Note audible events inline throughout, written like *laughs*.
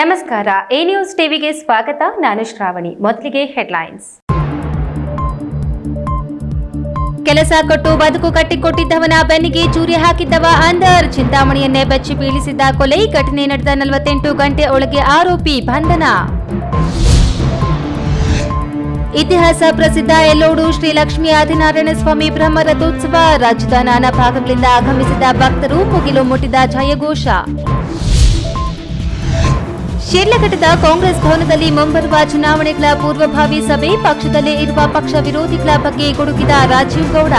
ನಮಸ್ಕಾರ, A news ಟಿವಿಗೆ ಸ್ವಾಗತ. ನಾನು ಶ್ರಾವಣಿ. ಮೊದಲಿಗೆ ಹೆಡ್ಲೈನ್ಸ್. ಕೆಲಸ ಕೊಟ್ಟು ಬದುಕು ಕಟ್ಟಿಕೊಟ್ಟಿದ್ದವನ ಬೆನ್ನಿಗೆ ಚೂರಿ ಹಾಕಿದ್ದವ ಅಂದರ್. ಚಿಂತಾಮಣಿಯನ್ನೇ ಬೆಚ್ಚಿ ಬೀಳಿಸಿದ್ದ ಕೊಲೆ ಘಟನೆ ನಡೆದ ನಲವತ್ತೆಂಟು ಗಂಟೆ ಒಳಗೆ ಆರೋಪಿ ಬಂಧನ. ಇತಿಹಾಸ ಪ್ರಸಿದ್ಧ ಎಲ್ಲೋಡು ಶ್ರೀ ಲಕ್ಷ್ಮೀ ಆದಿನಾರಾಯಣ ಸ್ವಾಮಿ ಬ್ರಹ್ಮ ರಥೋತ್ಸವ ರಾಜ್ಯದ ನಾನಾ ಭಾಗಗಳಿಂದ ಆಗಮಿಸಿದ ಭಕ್ತರು ಮುಗಿಲು ಮುಟ್ಟಿದ ಜಯಘೋಷ ಶಿಡ್ಲಘಟ್ಟದ ಕಾಂಗ್ರೆಸ್ ಭವನದಲ್ಲಿ ಮುಂಬರುವ ಚುನಾವಣೆಗಳ ಪೂರ್ವಭಾವಿ ಸಭೆ ಪಕ್ಷದಲ್ಲೇ ಇರುವ ಪಕ್ಷ ವಿರೋಧಿಗಳ ಬಗ್ಗೆ ಗುಡುಗಿದ ರಾಜೀವ್ ಗೌಡ.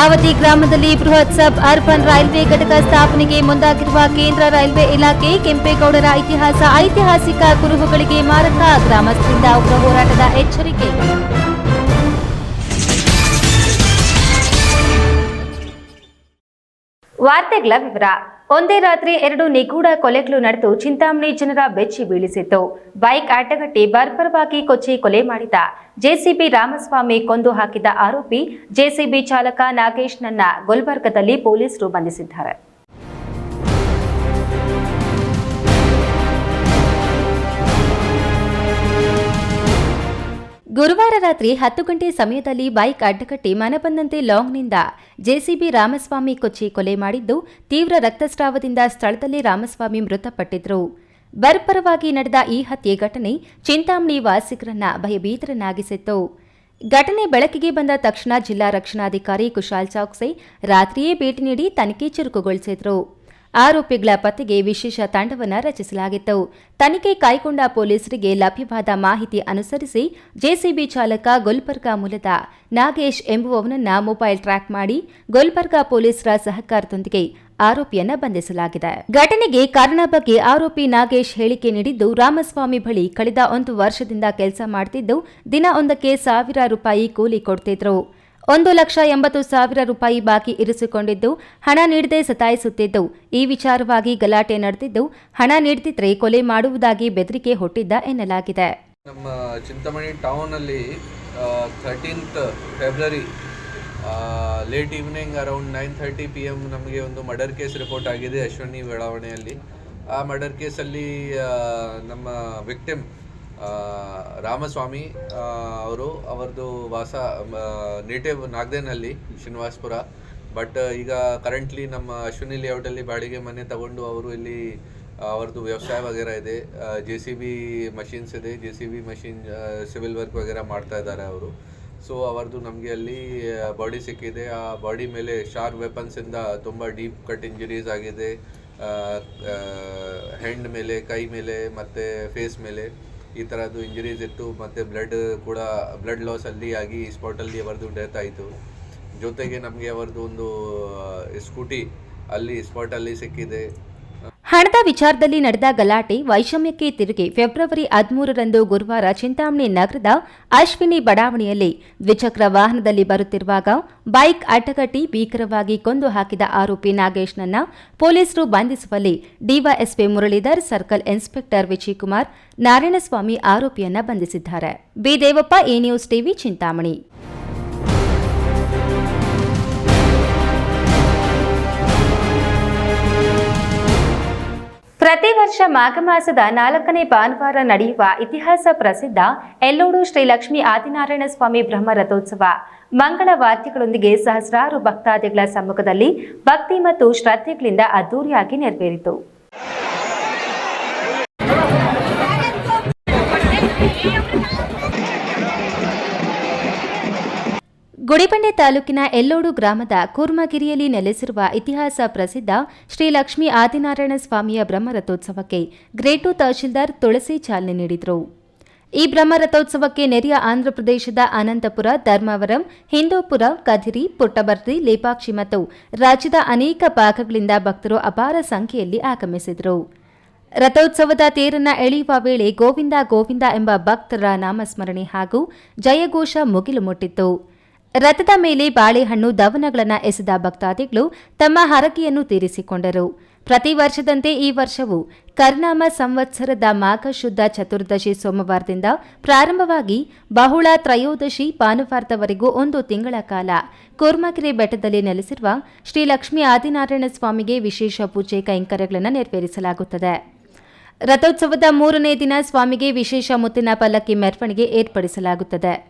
ಆವತಿ ಗ್ರಾಮದಲ್ಲಿ ಬೃಹತ್ ಸಬ್ ಅರ್ಬನ್ ರೈಲ್ವೆ ಘಟಕ ಸ್ಥಾಪನೆಗೆ ಮುಂದಾಗಿರುವ ಕೇಂದ್ರ ರೈಲ್ವೆ ಇಲಾಖೆ ಕೆಂಪೇಗೌಡರ ಇತಿಹಾಸ ಐತಿಹಾಸಿಕ ಕುರುಹುಗಳಿಗೆ ಮಾರಕ ಗ್ರಾಮಸ್ಥರಿಂದ ಉಗ್ರ ಹೋರಾಟದ ಎಚ್ಚರಿಕೆ. ವಾರ್ತೆಗಳ ವಿವರ. ಒಂದೇ ರಾತ್ರಿ ಎರಡು ನಿಗೂಢ ಕೊಲೆಗಳು ನಡೆದು ಚಿಂತಾಮಣಿ ಜನರ ಬೆಚ್ಚಿ ಬೀಳಿಸಿತ್ತು. ಬೈಕ್ ಅಡ್ಡಗಟ್ಟಿ ಬರ್ಬರವಾಗಿ ಕೊಚ್ಚಿ ಕೊಲೆ ಮಾಡಿದ. ಜೆಸಿಬಿ ರಾಮಸ್ವಾಮಿ ಕೊಂದು ಹಾಕಿದ ಆರೋಪಿ, ಜೆಸಿಬಿ ಚಾಲಕ ನಾಗೇಶ್ ನನ್ನ ಗುಲ್ಬರ್ಗದಲ್ಲಿ ಪೊಲೀಸರು ಬಂಧಿಸಿದ್ದಾರೆ. ಗುರುವಾರ ರಾತ್ರಿ ಹತ್ತು ಗಂಟೆ ಸಮಯದಲ್ಲಿ ಬೈಕ್ ಅಡ್ಡಗಟ್ಟಿ ಮನಬಂದಂತೆ ಲಾಂಗ್ನಿಂದ ಜೆಸಿಬಿ ರಾಮಸ್ವಾಮಿ ಕೊಚ್ಚಿ ಕೊಲೆ ಮಾಡಿದ್ದು ತೀವ್ರ ರಕ್ತಸ್ರಾವದಿಂದ ಸ್ಥಳದಲ್ಲಿ ರಾಮಸ್ವಾಮಿ ಮೃತಪಟ್ಟಿದ್ರು. ಬರ್ಪರವಾಗಿ ನಡೆದ ಈ ಹತ್ಯೆ ಘಟನೆ ಚಿಂತಾಮಣಿ ವಾಸಿಗರನ್ನ ಭಯಭೀತರನ್ನಾಗಿಸಿತ್ತು. ಘಟನೆ ಬೆಳಕಿಗೆ ಬಂದ ತಕ್ಷಣ ಜಿಲ್ಲಾ ರಕ್ಷಣಾಧಿಕಾರಿ ಕುಶಾಲ್ ಚೌಕ್ಸೆ ರಾತ್ರಿಯೇ ಭೇಟಿ ನೀಡಿ ತನಿಖೆ ಚುರುಕುಗೊಳಿಸಿದ್ರು. ಆರೋಪಿಗಳ ಪತ್ತೆಗೆ ವಿಶೇಷ ತಂಡವನ್ನು ರಚಿಸಲಾಗಿತ್ತು. ತನಿಖೆ ಕೈಗೊಂಡ ಪೊಲೀಸರಿಗೆ ಲಭ್ಯವಾದ ಮಾಹಿತಿ ಅನುಸರಿಸಿ ಜೆಸಿಬಿ ಚಾಲಕ ಗುಲ್ಬರ್ಗಾ ಮೂಲದ ನಾಗೇಶ್ ಎಂಬುವವನನ್ನ ಮೊಬೈಲ್ ಟ್ರ್ಯಾಕ್ ಮಾಡಿ ಗುಲ್ಬರ್ಗಾ ಪೊಲೀಸರ ಸಹಕಾರದೊಂದಿಗೆ ಆರೋಪಿಯನ್ನ ಬಂಧಿಸಲಾಗಿದೆ. ಘಟನೆಗೆ ಕಾರಣ ಬಗ್ಗೆ ಆರೋಪಿ ನಾಗೇಶ್ ಹೇಳಿಕೆ ನೀಡಿದ್ದು, ರಾಮಸ್ವಾಮಿ ಬಳಿ ಕಳೆದ ಒಂದು ವರ್ಷದಿಂದ ಕೆಲಸ ಮಾಡ್ತಿದ್ದು, ದಿನ ಒಂದಕ್ಕೆ ಸಾವಿರ ರೂಪಾಯಿ ಕೂಲಿ ಕೊಡ್ತಿದ್ರು. ಒಂದು ಲಕ್ಷ ಎಂಬತ್ತು ಸಾವಿರ ರೂಪಾಯಿ ಬಾಕಿ ಇರಿಸಿಕೊಂಡಿದ್ದು, ಹಣ ನೀಡದೆ ಸತಾಯಿಸುತ್ತಿದ್ದು, ಈ ವಿಚಾರವಾಗಿ ಗಲಾಟೆ ನಡೆದಿದ್ದು, ಹಣ ನೀಡದಿದ್ರೆ ಕೊಲೆ ಮಾಡುವುದಾಗಿ ಬೆದರಿಕೆ ಹೊಟ್ಟಿದ್ದ ಎನ್ನಲಾಗಿದೆ. ನಮ್ಮ Chintamani ಟೌನಲ್ಲಿ thirteenth February late evening around nine thirty P M ನಮಗೆ ಒಂದು ಮರ್ಡರ್ ಕೇಸ್ ರಿಪೋರ್ಟ್ ಆಗಿದೆ ಅಶ್ವಿನಿ ಬೆಳಾವಣೆಯಲ್ಲಿ. ಆ ಮರ್ಡರ್ ಕೇಸಲ್ಲಿ ನಮ್ಮ ವಿಕ್ಟಿಮ್ ರಾಮಸ್ವಾಮಿ ಅವರು ಅವರದು ವಾಸ ನೇಟಿವ್ ನಾಗದೇನಲ್ಲಿ, ಶ್ರೀನಿವಾಸ್ಪುರ. ಬಟ್ ಈಗ ಕರೆಂಟ್ಲಿ ನಮ್ಮ ಅಶ್ವಿನಿ ಲೇಔಟಲ್ಲಿ ಬಾಡಿಗೆ ಮನೆ ತಗೊಂಡು ಅವರು ಇಲ್ಲಿ ಅವ್ರದ್ದು ವ್ಯವಸಾಯ ವಗೇರ ಇದೆ. ಜೆ ಸಿ ಬಿ ಮಷಿನ್ಸ್ ಇದೆ. J C B machine civil work ವಗೇರ ಮಾಡ್ತಾ ಇದ್ದಾರೆ ಅವರು. ಸೊ ಅವರದು ನಮಗೆ ಅಲ್ಲಿ ಬಾಡಿ ಸಿಕ್ಕಿದೆ. ಆ ಬಾಡಿ ಮೇಲೆ ಶಾರ್ಪ್ ವೆಪನ್ಸಿಂದ ತುಂಬ ಡೀಪ್ ಕಟ್ ಇಂಜುರೀಸ್ ಆಗಿದೆ. ಹೆಂಡ್ ಮೇಲೆ, ಕೈ ಮೇಲೆ, ಮತ್ತು ಫೇಸ್ ಮೇಲೆ. ಈ ಥರದ್ದು ಇಂಜುರೀಸ್ ಇತ್ತು ಮತ್ತು ಬ್ಲಡ್ ಕೂಡ ಬ್ಲಡ್ ಲಾಸ್ ಅಲ್ಲಿ ಆಗಿ ಸ್ಪಾಟಲ್ಲಿ ಅವರದು ಡೆತ್ ಆಯಿತು. ಜೊತೆಗೆ ನಮಗೆ ಅವರದ್ದು ಒಂದು ಸ್ಕೂಟಿ ಅಲ್ಲಿ ಸ್ಪಾಟಲ್ಲಿ ಸಿಕ್ಕಿದೆ. ಹಣದ ವಿಚಾರದಲ್ಲಿ ನಡೆದ ಗಲಾಟೆ ವೈಷಮ್ಯಕ್ಕೆ ತಿರುಗಿ ಫೆಬ್ರವರಿ ಹದಿಮೂರರಂದು ಗುರುವಾರ ಚಿಂತಾಮಣಿ ನಗರದ ಅಶ್ವಿನಿ ಬಡಾವಣೆಯಲ್ಲಿ ದ್ವಿಚಕ್ರ ವಾಹನದಲ್ಲಿ ಬರುತ್ತಿರುವಾಗ ಬೈಕ್ ಅಡ್ಡಗಟ್ಟಿ ಭೀಕರವಾಗಿ ಕೊಂದು ಹಾಕಿದ ಆರೋಪಿ ನಾಗೇಶ್ನನ್ನ ಪೊಲೀಸರು ಬಂಧಿಸುವಲ್ಲಿ DYSP Muralidhar, circle inspector Vijayakumar, Narayanaswamy ಆರೋಪಿಯನ್ನ ಬಂಧಿಸಿದ್ದಾರೆ. B Devappa, A news TV, Chintamani. ಪ್ರತಿ ವರ್ಷ ಮಾಘ ಮಾಸದ ನಾಲ್ಕನೇ ಭಾನುವಾರ ನಡೆಯುವ ಇತಿಹಾಸ ಪ್ರಸಿದ್ಧ ಎಲ್ಲೋಡು ಶ್ರೀ ಲಕ್ಷ್ಮೀ ಆದಿನಾರಾಯಣ ಸ್ವಾಮಿ ಬ್ರಹ್ಮ ರಥೋತ್ಸವ. ಮಂಗಳ ವಾದ್ಯಗಳೊಂದಿಗೆ ಸಹಸ್ರಾರು ಭಕ್ತಾದಿಗಳ ಸಮ್ಮುಖದಲ್ಲಿ ಭಕ್ತಿ ಮತ್ತು ಶ್ರದ್ಧೆಗಳಿಂದ ಅದ್ದೂರಿಯಾಗಿ ನೆರವೇರಿತು. ಗುಡಿಬಂಡೆ ತಾಲೂಕಿನ ಎಲ್ಲೋಡು ಗ್ರಾಮದ ಕೂರ್ಮಗಿರಿಯಲ್ಲಿ ನೆಲೆಸಿರುವ ಇತಿಹಾಸ ಪ್ರಸಿದ್ಧ ಶ್ರೀ ಲಕ್ಷ್ಮೀ ಆದಿನಾರಾಯಣ ಸ್ವಾಮಿಯ ಬ್ರಹ್ಮರಥೋತ್ಸವಕ್ಕೆ ಗ್ರೇಟು ತಹಶೀಲ್ದಾರ್ ತುಳಸಿ ಚಾಲನೆ ನೀಡಿದರು. ಈ ಬ್ರಹ್ಮರಥೋತ್ಸವಕ್ಕೆ ನೆರೆಯ ಆಂಧ್ರಪ್ರದೇಶದ ಅನಂತಪುರ, ಧರ್ಮವರಂ, ಹಿಂದೂಪುರ, ಕದಿರಿ ಪುಟ್ಟಬರ್ತಿ ಲೇಪಾಕ್ಷಿ ಮತ್ತು ರಾಜ್ಯದ ಅನೇಕ ಭಾಗಗಳಿಂದ ಭಕ್ತರು ಅಪಾರ ಸಂಖ್ಯೆಯಲ್ಲಿ ಆಗಮಿಸಿದರು. ರಥೋತ್ಸವದ ತೇರನ್ನ ಎಳೆಯುವ ವೇಳೆ ಗೋವಿಂದ ಗೋವಿಂದ ಎಂಬ ಭಕ್ತರ ನಾಮಸ್ಮರಣೆ ಹಾಗೂ ಜಯಘೋಷ ಮುಗಿಲು ಮುಟ್ಟಿತ್ತು. ರಥದ ಮೇಲೆ ಬಾಳೆಹಣ್ಣು ದವನಗಳನ್ನು ಎಸೆದ ಭಕ್ತಾದಿಗಳು ತಮ್ಮ ಹರಕೆಯನ್ನು ತೀರಿಸಿಕೊಂಡರು. ಪ್ರತಿ ವರ್ಷದಂತೆ ಈ ವರ್ಷವೂ ಕರ್ನಾಮ ಸಂವತ್ಸರದ ಮಾಘ ಶುದ್ಧ ಚತುರ್ದಶಿ ಸೋಮವಾರದಿಂದ ಪ್ರಾರಂಭವಾಗಿ ಬಹುಳ ತ್ರಯೋದಶಿ ಭಾನುವಾರದವರೆಗೂ ಒಂದು ತಿಂಗಳ ಕಾಲ ಕೂರ್ಮಕೆರೆ ಬೆಟ್ಟದಲ್ಲಿ ನೆಲೆಸಿರುವ ಶ್ರೀ ಲಕ್ಷ್ಮೀ ಆದಿನಾರಾಯಣ ಸ್ವಾಮಿಗೆ ವಿಶೇಷ ಪೂಜೆ ಕೈಂಕರ್ಯಗಳನ್ನು ನೆರವೇರಿಸಲಾಗುತ್ತದೆ. ರಥೋತ್ಸವದ ಮೂರನೇ ದಿನ ಸ್ವಾಮಿಗೆ ವಿಶೇಷ ಮುತ್ತಿನ ಪಲ್ಲಕ್ಕಿ ಮೆರವಣಿಗೆ ಏರ್ಪಡಿಸಲಾಗುತ್ತದೆ.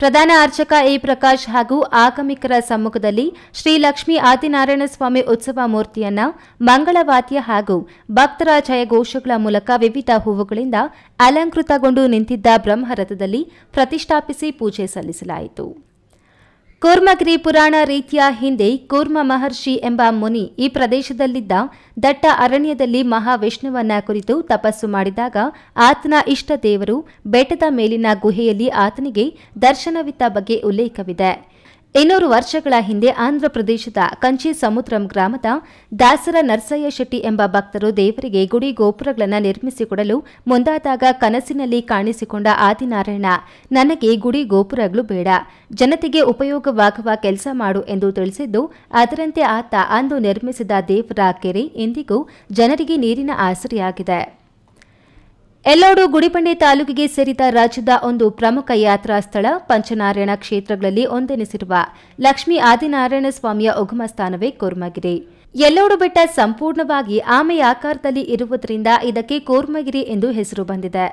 ಪ್ರಧಾನ ಅರ್ಚಕ ಎ ಪ್ರಕಾಶ್ ಹಾಗೂ ಆಗಮಿಕರ ಸಮ್ಮುಖದಲ್ಲಿ ಶ್ರೀ ಲಕ್ಷ್ಮೀ ಆದಿನಾರಾಯಣ ಸ್ವಾಮಿ ಉತ್ಸವ ಮೂರ್ತಿಯನ್ನ ಮಂಗಳವಾದ್ಯ ಹಾಗೂ ಭಕ್ತರ ಜಯಘೋಷಗಳ ಮೂಲಕ ವಿವಿಧ ಹೂವುಗಳಿಂದ ಅಲಂಕೃತಗೊಂಡು ನಿಂತಿದ್ದ ಬ್ರಹ್ಮರಥದಲ್ಲಿ ಪ್ರತಿಷ್ಠಾಪಿಸಿ ಪೂಜೆ ಸಲ್ಲಿಸಲಾಯಿತು. ಕೂರ್ಮಗಿರಿ ಪುರಾಣ ರೀತಿಯ ಹಿಂದೆ ಕೂರ್ಮ ಮಹರ್ಷಿ ಎಂಬ ಮುನಿ ಈ ಪ್ರದೇಶದಲ್ಲಿದ್ದ ದಟ್ಟ ಅರಣ್ಯದಲ್ಲಿ ಮಹಾವಿಷ್ಣುವನ್ನ ಕುರಿತು ತಪಸ್ಸು ಮಾಡಿದಾಗ ಆತನ ಇಷ್ಟ ದೇವರು ಬೆಟ್ಟದ ಮೇಲಿನ ಗುಹೆಯಲ್ಲಿ ಆತನಿಗೆ ದರ್ಶನವಿತ್ತ ಬಗ್ಗೆ ಉಲ್ಲೇಖವಿದೆ. ಇನ್ನೂರು ವರ್ಷಗಳ ಹಿಂದೆ ಆಂಧ್ರಪ್ರದೇಶದ ಕಂಚಿ ಸಮುದ್ರಂ ಗ್ರಾಮದ ದಾಸರ ನರಸಯ್ಯ ಶೆಟ್ಟಿ ಎಂಬ ಭಕ್ತರು ದೇವರಿಗೆ ಗುಡಿ ಗೋಪುರಗಳನ್ನು ನಿರ್ಮಿಸಿಕೊಡಲು ಮುಂದಾದಾಗ ಕನಸಿನಲ್ಲಿ ಕಾಣಿಸಿಕೊಂಡ ಆದಿನಾರಾಯಣ, ನನಗೆ ಗುಡಿ ಗೋಪುರಗಳು ಬೇಡ. ಜನತೆಗೆ ಉಪಯೋಗವಾಗುವ ಕೆಲಸ ಮಾಡು ಎಂದು ತಿಳಿಸಿದ್ದು, ಅದರಂತೆ ಆತ ಅಂದು ನಿರ್ಮಿಸಿದ ದೇವರ ಕೆರೆ ಇಂದಿಗೂ ಜನರಿಗೆ ನೀರಿನ ಆಸರೆಯಾಗಿದೆ. ಎಲ್ಲೋಡು ಗುಡಿಬಂಡೆ ತಾಲೂಕಿಗೆ ಸೇರಿದ ರಾಜ್ಯದ ಒಂದು ಪ್ರಮುಖ ಯಾತ್ರಾ ಸ್ಥಳ ಪಂಚನಾರಾಯಣ ಕ್ಷೇತ್ರಗಳಲ್ಲಿ ಒಂದೆನಿಸಿರುವ ಲಕ್ಷ್ಮೀ ಆದಿನಾರಾಯಣ ಸ್ವಾಮಿಯ ಉಗಮ ಸ್ಥಾನವೇ ಕೂರ್ಮಗಿರಿ. ಎಲ್ಲೋಡು ಬೆಟ್ಟ ಸಂಪೂರ್ಣವಾಗಿ ಆಮೆಯ ಆಕಾರದಲ್ಲಿ ಇರುವುದರಿಂದ ಇದಕ್ಕೆ ಕೂರ್ಮಗಿರಿ ಎಂದು ಹೆಸರು ಬಂದಿದೆ.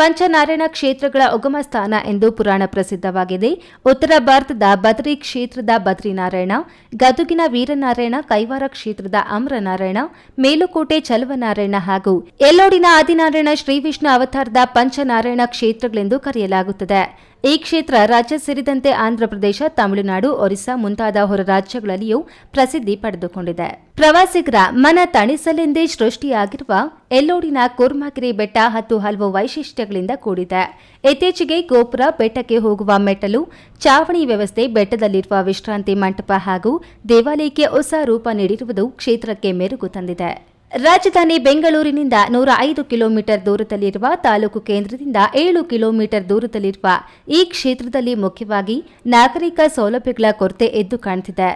ಪಂಚನಾರಾಯಣ ಕ್ಷೇತ್ರಗಳ ಉಗಮ ಸ್ಥಾನ ಎಂದು ಪುರಾಣ ಪ್ರಸಿದ್ಧವಾಗಿದೆ. ಉತ್ತರ ಭಾರತದ ಬದ್ರಿ ಕ್ಷೇತ್ರದ ಬದ್ರಿನಾರಾಯಣ, ಗದುಗಿನ ವೀರನಾರಾಯಣ, ಕೈವಾರ ಕ್ಷೇತ್ರದ ಅಮರನಾರಾಯಣ, ಮೇಲುಕೋಟೆ ಚಲುವನಾರಾಯಣ ಹಾಗೂ ಎಲ್ಲೋಡಿನ ಆದಿನಾರಾಯಣ ಶ್ರೀ ವಿಷ್ಣು ಅವತಾರದ ಪಂಚನಾರಾಯಣ ಕ್ಷೇತ್ರಗಳೆಂದು ಕರೆಯಲಾಗುತ್ತದೆ. ಈ ಕ್ಷೇತ್ರ ರಾಜ್ಯ ಸೇರಿದಂತೆ ಆಂಧ್ರಪ್ರದೇಶ, ತಮಿಳುನಾಡು, ಒರಿಸ್ಸಾ ಮುಂತಾದ ಹೊರ ರಾಜ್ಯಗಳಲ್ಲಿಯೂ ಪ್ರಸಿದ್ಧಿ ಪಡೆದುಕೊಂಡಿದೆ. ಪ್ರವಾಸಿಗರ ಮನ ತಣಿಸಲೆಂದೇ ಸೃಷ್ಟಿಯಾಗಿರುವ ಎಲ್ಲೋಡಿನ ಕೂರ್ಮಗಿರಿ ಬೆಟ್ಟ ಹತ್ತು ಹಲವು ವೈಶಿಷ್ಟ್ಯಗಳಿಂದ ಕೂಡಿದೆ. ಇತ್ತೀಚೆಗೆ ಗೋಪುರ, ಬೆಟ್ಟಕ್ಕೆ ಹೋಗುವ ಮೆಟ್ಟಲು, ಚಾವಣಿ ವ್ಯವಸ್ಥೆ, ಬೆಟ್ಟದಲ್ಲಿರುವ ವಿಶ್ರಾಂತಿ ಮಂಟಪ ಹಾಗೂ ದೇವಾಲಯಕ್ಕೆ ಹೊಸ ರೂಪ ನೀಡಿರುವುದು ಕ್ಷೇತ್ರಕ್ಕೆ ಮೆರುಗು ತಂದಿದೆ. ರಾಜಧಾನಿ ಬೆಂಗಳೂರಿನಿಂದ ನೂರ ಐದು ಕಿಲೋಮೀಟರ್ ದೂರದಲ್ಲಿರುವ ತಾಲೂಕು ಕೇಂದ್ರದಿಂದ ಏಳು ಕಿಲೋಮೀಟರ್ ದೂರದಲ್ಲಿರುವ ಈ ಕ್ಷೇತ್ರದಲ್ಲಿ ಮುಖ್ಯವಾಗಿ ನಾಗರಿಕ ಸೌಲಭ್ಯಗಳ ಕೊರತೆ ಎದ್ದು ಕಾಣ್ತಿದೆ.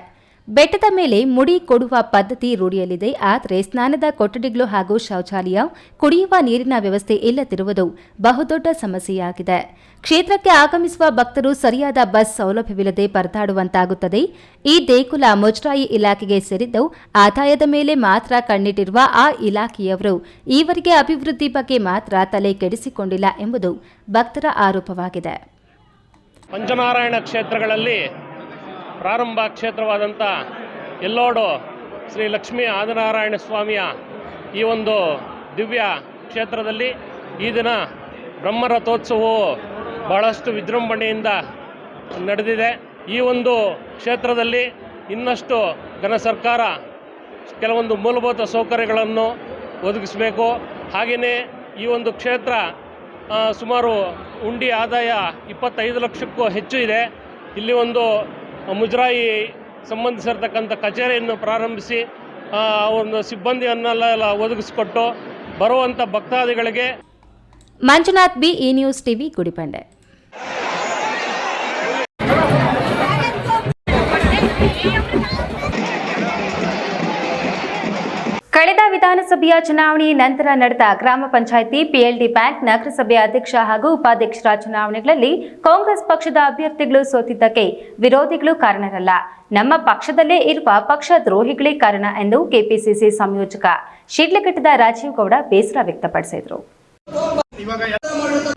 ಬೆಟ್ಟದ ಮೇಲೆ ಮುಡಿ ಕೊಡುವ ಪದ್ಧತಿ ರೂಢಿಯಲ್ಲಿದೆ. ಆದರೆ ಸ್ನಾನದ ಕೊಠಡಿಗಳು ಹಾಗೂ ಶೌಚಾಲಯ ಕುಡಿಯುವ ನೀರಿನ ವ್ಯವಸ್ಥೆ ಇಲ್ಲದಿರುವುದು ಬಹುದೊಡ್ಡ ಸಮಸ್ಯೆಯಾಗಿದೆ. ಕ್ಷೇತ್ರಕ್ಕೆ ಆಗಮಿಸುವ ಭಕ್ತರು ಸರಿಯಾದ ಬಸ್ ಸೌಲಭ್ಯವಿಲ್ಲದೆ ಪರದಾಡುವಂತಾಗುತ್ತದೆ. ಈ ದೇಗುಲ ಮುಜರಾಯಿ ಇಲಾಖೆಗೆ ಸೇರಿದ್ದು, ಆದಾಯದ ಮೇಲೆ ಮಾತ್ರ ಕಣ್ಣಿಟ್ಟಿರುವ ಆ ಇಲಾಖೆಯವರು ಈವರೆಗೆ ಅಭಿವೃದ್ಧಿ ಬಗ್ಗೆ ಮಾತ್ರ ತಲೆ ಕೆಡಿಸಿಕೊಂಡಿಲ್ಲ ಎಂಬುದು ಭಕ್ತರ ಆರೋಪವಾಗಿದೆ. ಪಂಚನಾರಾಯಣ ಕ್ಷೇತ್ರಗಳಲ್ಲಿ ಪ್ರಾರಂಭ ಕ್ಷೇತ್ರವಾದಂಥ ಎಲ್ಲೋಡು ಶ್ರೀ ಲಕ್ಷ್ಮೀ ಆದಿನಾರಾಯಣ ಸ್ವಾಮಿಯ ಈ ಒಂದು ದಿವ್ಯ ಕ್ಷೇತ್ರದಲ್ಲಿ ಈ ದಿನ ಬ್ರಹ್ಮರಥೋತ್ಸವವು ಬಹಳಷ್ಟು ವಿಜೃಂಭಣೆಯಿಂದ ನಡೆದಿದೆ. ಈ ಒಂದು ಕ್ಷೇತ್ರದಲ್ಲಿ ಇನ್ನಷ್ಟು ಘನ ಸರ್ಕಾರ ಕೆಲವೊಂದು ಮೂಲಭೂತ ಸೌಕರ್ಯಗಳನ್ನು ಒದಗಿಸಬೇಕು. ಹಾಗೆಯೇ ಈ ಒಂದು ಕ್ಷೇತ್ರ ಸುಮಾರು ಉಂಡಿ ಆದಾಯ ಇಪ್ಪತ್ತೈದು ಲಕ್ಷಕ್ಕೂ ಹೆಚ್ಚು ಇದೆ. ಇಲ್ಲಿ ಒಂದು ಮುಜರಾಯಿ ಸಂಬಂಧಿಸಿರ್ತಕ್ಕಂಥ ಕಚೇರಿಯನ್ನು ಪ್ರಾರಂಭಿಸಿ ಒಂದು ಸಿಬ್ಬಂದಿಯನ್ನೆಲ್ಲ ಒದಗಿಸಿಕೊಟ್ಟು ಬರುವಂಥ ಭಕ್ತಾದಿಗಳಿಗೆ Manjunath B E news TV Gudibande. ಕಳೆದ ವಿಧಾನಸಭೆಯ ಚುನಾವಣೆ ನಂತರ ನಡೆದ ಗ್ರಾಮ ಪಂಚಾಯಿತಿ ಪಿಎಲ್ಡಿ ಬ್ಯಾಂಕ್ ನಗರಸಭೆ ಅಧ್ಯಕ್ಷ ಹಾಗೂ ಉಪಾಧ್ಯಕ್ಷರ ಚುನಾವಣೆಗಳಲ್ಲಿ ಕಾಂಗ್ರೆಸ್ ಪಕ್ಷದ ಅಭ್ಯರ್ಥಿಗಳು ಸೋತಿದ್ದಕ್ಕೆ ವಿರೋಧಿಗಳು ಕಾರಣರಲ್ಲ. ನಮ್ಮ ಪಕ್ಷದಲ್ಲೇ ಇರುವ ಪಕ್ಷ ದ್ರೋಹಿಗಳೇ ಕಾರಣ ಎಂದು ಕೆಪಿಸಿಸಿ ಸಂಯೋಜಕ ಶಿಡ್ಲಘಟ್ಟದ ರಾಜೀವ್ ಗೌಡ ಬೇಸರ ವ್ಯಕ್ತಪಡಿಸಿದರು.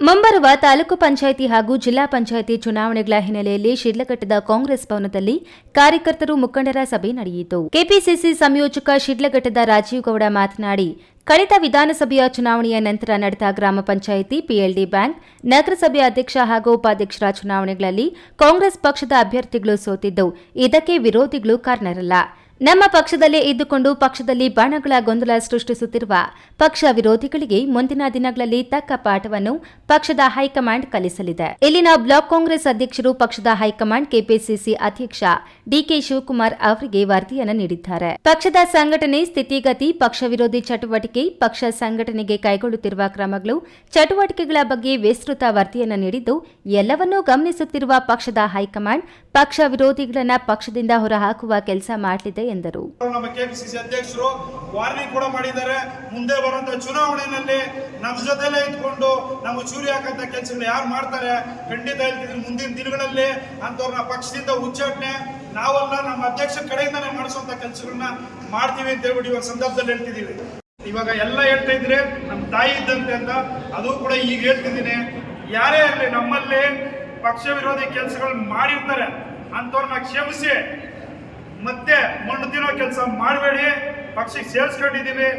ಮುಂಬರುವ ತಾಲೂಕು ಪಂಚಾಯಿತಿ ಹಾಗೂ ಜಿಲ್ಲಾ ಪಂಚಾಯಿತಿ ಚುನಾವಣೆಗಳ ಹಿನ್ನೆಲೆಯಲ್ಲಿ ಶಿಡ್ಲಘಟ್ಟದ ಕಾಂಗ್ರೆಸ್ ಭವನದಲ್ಲಿ ಕಾರ್ಯಕರ್ತರು ಮುಖಂಡರ ಸಭೆ ನಡೆಯಿತು. ಕೆಪಿಸಿಸಿ ಸಂಯೋಜಕ ಶಿಡ್ಲಘಟ್ಟದ ರಾಜೀವ್ ಗೌಡ ಮಾತನಾಡಿ, ಕಳೆದ ವಿಧಾನಸಭೆಯ ಚುನಾವಣೆಯ ನಂತರ ನಡೆದ ಗ್ರಾಮ ಪಂಚಾಯಿತಿ, ಪಿಎಲ್ಡಿ ಬ್ಯಾಂಕ್, ನಗರಸಭೆ ಅಧ್ಯಕ್ಷ ಹಾಗೂ ಉಪಾಧ್ಯಕ್ಷರ ಚುನಾವಣೆಗಳಲ್ಲಿ ಕಾಂಗ್ರೆಸ್ ಪಕ್ಷದ ಅಭ್ಯರ್ಥಿಗಳು ಸೋತಿದ್ದು, ಇದಕ್ಕೆ ವಿರೋಧಿಗಳು ಕಾರಣರಲ್ಲ. ನಮ್ಮ ಪಕ್ಷದಲ್ಲೇ ಇದ್ದುಕೊಂಡು ಪಕ್ಷದಲ್ಲಿ ಬಾಣಗಳ ಗೊಂದಲ ಸೃಷ್ಟಿಸುತ್ತಿರುವ ಪಕ್ಷ ವಿರೋಧಿಗಳಿಗೆ ಮುಂದಿನ ದಿನಗಳಲ್ಲಿ ತಕ್ಕ ಪಾಠವನ್ನು ಪಕ್ಷದ ಹೈಕಮಾಂಡ್ ಕಲಿಸಲಿದೆ. ಇಲ್ಲಿನ ಬ್ಲಾಕ್ ಕಾಂಗ್ರೆಸ್ ಅಧ್ಯಕ್ಷರು ಪಕ್ಷದ ಹೈಕಮಾಂಡ್ ಕೆಪಿಸಿಸಿ ಅಧ್ಯಕ್ಷ ಡಿಕೆ ಶಿವಕುಮಾರ್ ಅವರಿಗೆ ವರದಿಯನ್ನು ನೀಡಿದ್ದಾರೆ. ಪಕ್ಷದ ಸಂಘಟನೆ ಸ್ಥಿತಿಗತಿ, ಪಕ್ಷ ವಿರೋಧಿ ಚಟುವಟಿಕೆ, ಪಕ್ಷ ಸಂಘಟನೆಗೆ ಕೈಗೊಳ್ಳುತ್ತಿರುವ ಕ್ರಮಗಳು, ಚಟುವಟಿಕೆಗಳ ಬಗ್ಗೆ ವಿಸ್ತೃತ ವರದಿಯನ್ನು ನೀಡಿದ್ದು, ಎಲ್ಲವನ್ನೂ ಗಮನಿಸುತ್ತಿರುವ ಪಕ್ಷದ ಹೈಕಮಾಂಡ್ ಪಕ್ಷ ವಿರೋಧಿಗಳನ್ನ ಪಕ್ಷದಿಂದ ಹೊರಹಾಕುವ ಕೆಲಸ ಮಾಡಲಿದೆ ಎಂದರು. ನಮ್ಮ ಕೆಪಿಸಿಸಿ ಅಧ್ಯಕ್ಷರು ವಾರ್ನಿಂಗ್ ಕೂಡ ಮಾಡಿದ್ದಾರೆ. ಮುಂದೆ ಬರುವಂತ ಚುನಾವಣೆಯಲ್ಲಿ ನಮ್ಮ ಜೊತೆಲೇ ಇಟ್ಕೊಂಡು ನಮ್ಮ ಚೂರಿ ಹಾಕಂತ ಕೆಲಸಗಳು ಯಾರು ಮಾಡ್ತಾರೆ? ಖಂಡಿತ ಹೇಳ್ತಿದ್ರು ಮುಂದಿನ ದಿನಗಳಲ್ಲಿ ಅಂತವ್ರನ್ನ ಪಕ್ಷದಿಂದ ಉಚ್ಚಾಟನೆ, ನಾವೆಲ್ಲ ನಮ್ಮ ಅಧ್ಯಕ್ಷ ಕಡೆಯಿಂದಾನೇ ಮಾಡಿಸುವಂತ ಕೆಲಸಗಳನ್ನ ಮಾಡ್ತೀವಿ ಅಂತ ಹೇಳ್ಬಿಟ್ಟು ಇವಾಗ ಸಂದರ್ಭದಲ್ಲಿ ಹೇಳ್ತಿದ್ದೀವಿ. ಇವಾಗ ಎಲ್ಲ ಹೇಳ್ತಾ ಇದ್ರೆ ನಮ್ಮ ತಾಯಿ ಇದ್ದಂತೆ ಅಂತ ಅದು ಕೂಡ ಈಗ ಹೇಳ್ತಿದ್ದೀನಿ. ಯಾರೇ ಆಗಲಿ ನಮ್ಮಲ್ಲಿ ಪಕ್ಷ ವಿರೋಧಿ ಕೆಲಸಗಳು ಮಾಡಿರ್ತಾರೆ. ಅಂತವ್ರನ್ನ ಕ್ಷಮಿಸಿ. ಮತ್ತೆ ಮಣ್ಣು ತಿನ್ನೋ ಕೆಲಸ ಮಾಡಬೇಡಿ ಪಕ್ಷಕ್ಕೆ ಸೇರಿಸ್ಕೊಂಡಿದ್ದೀವಿ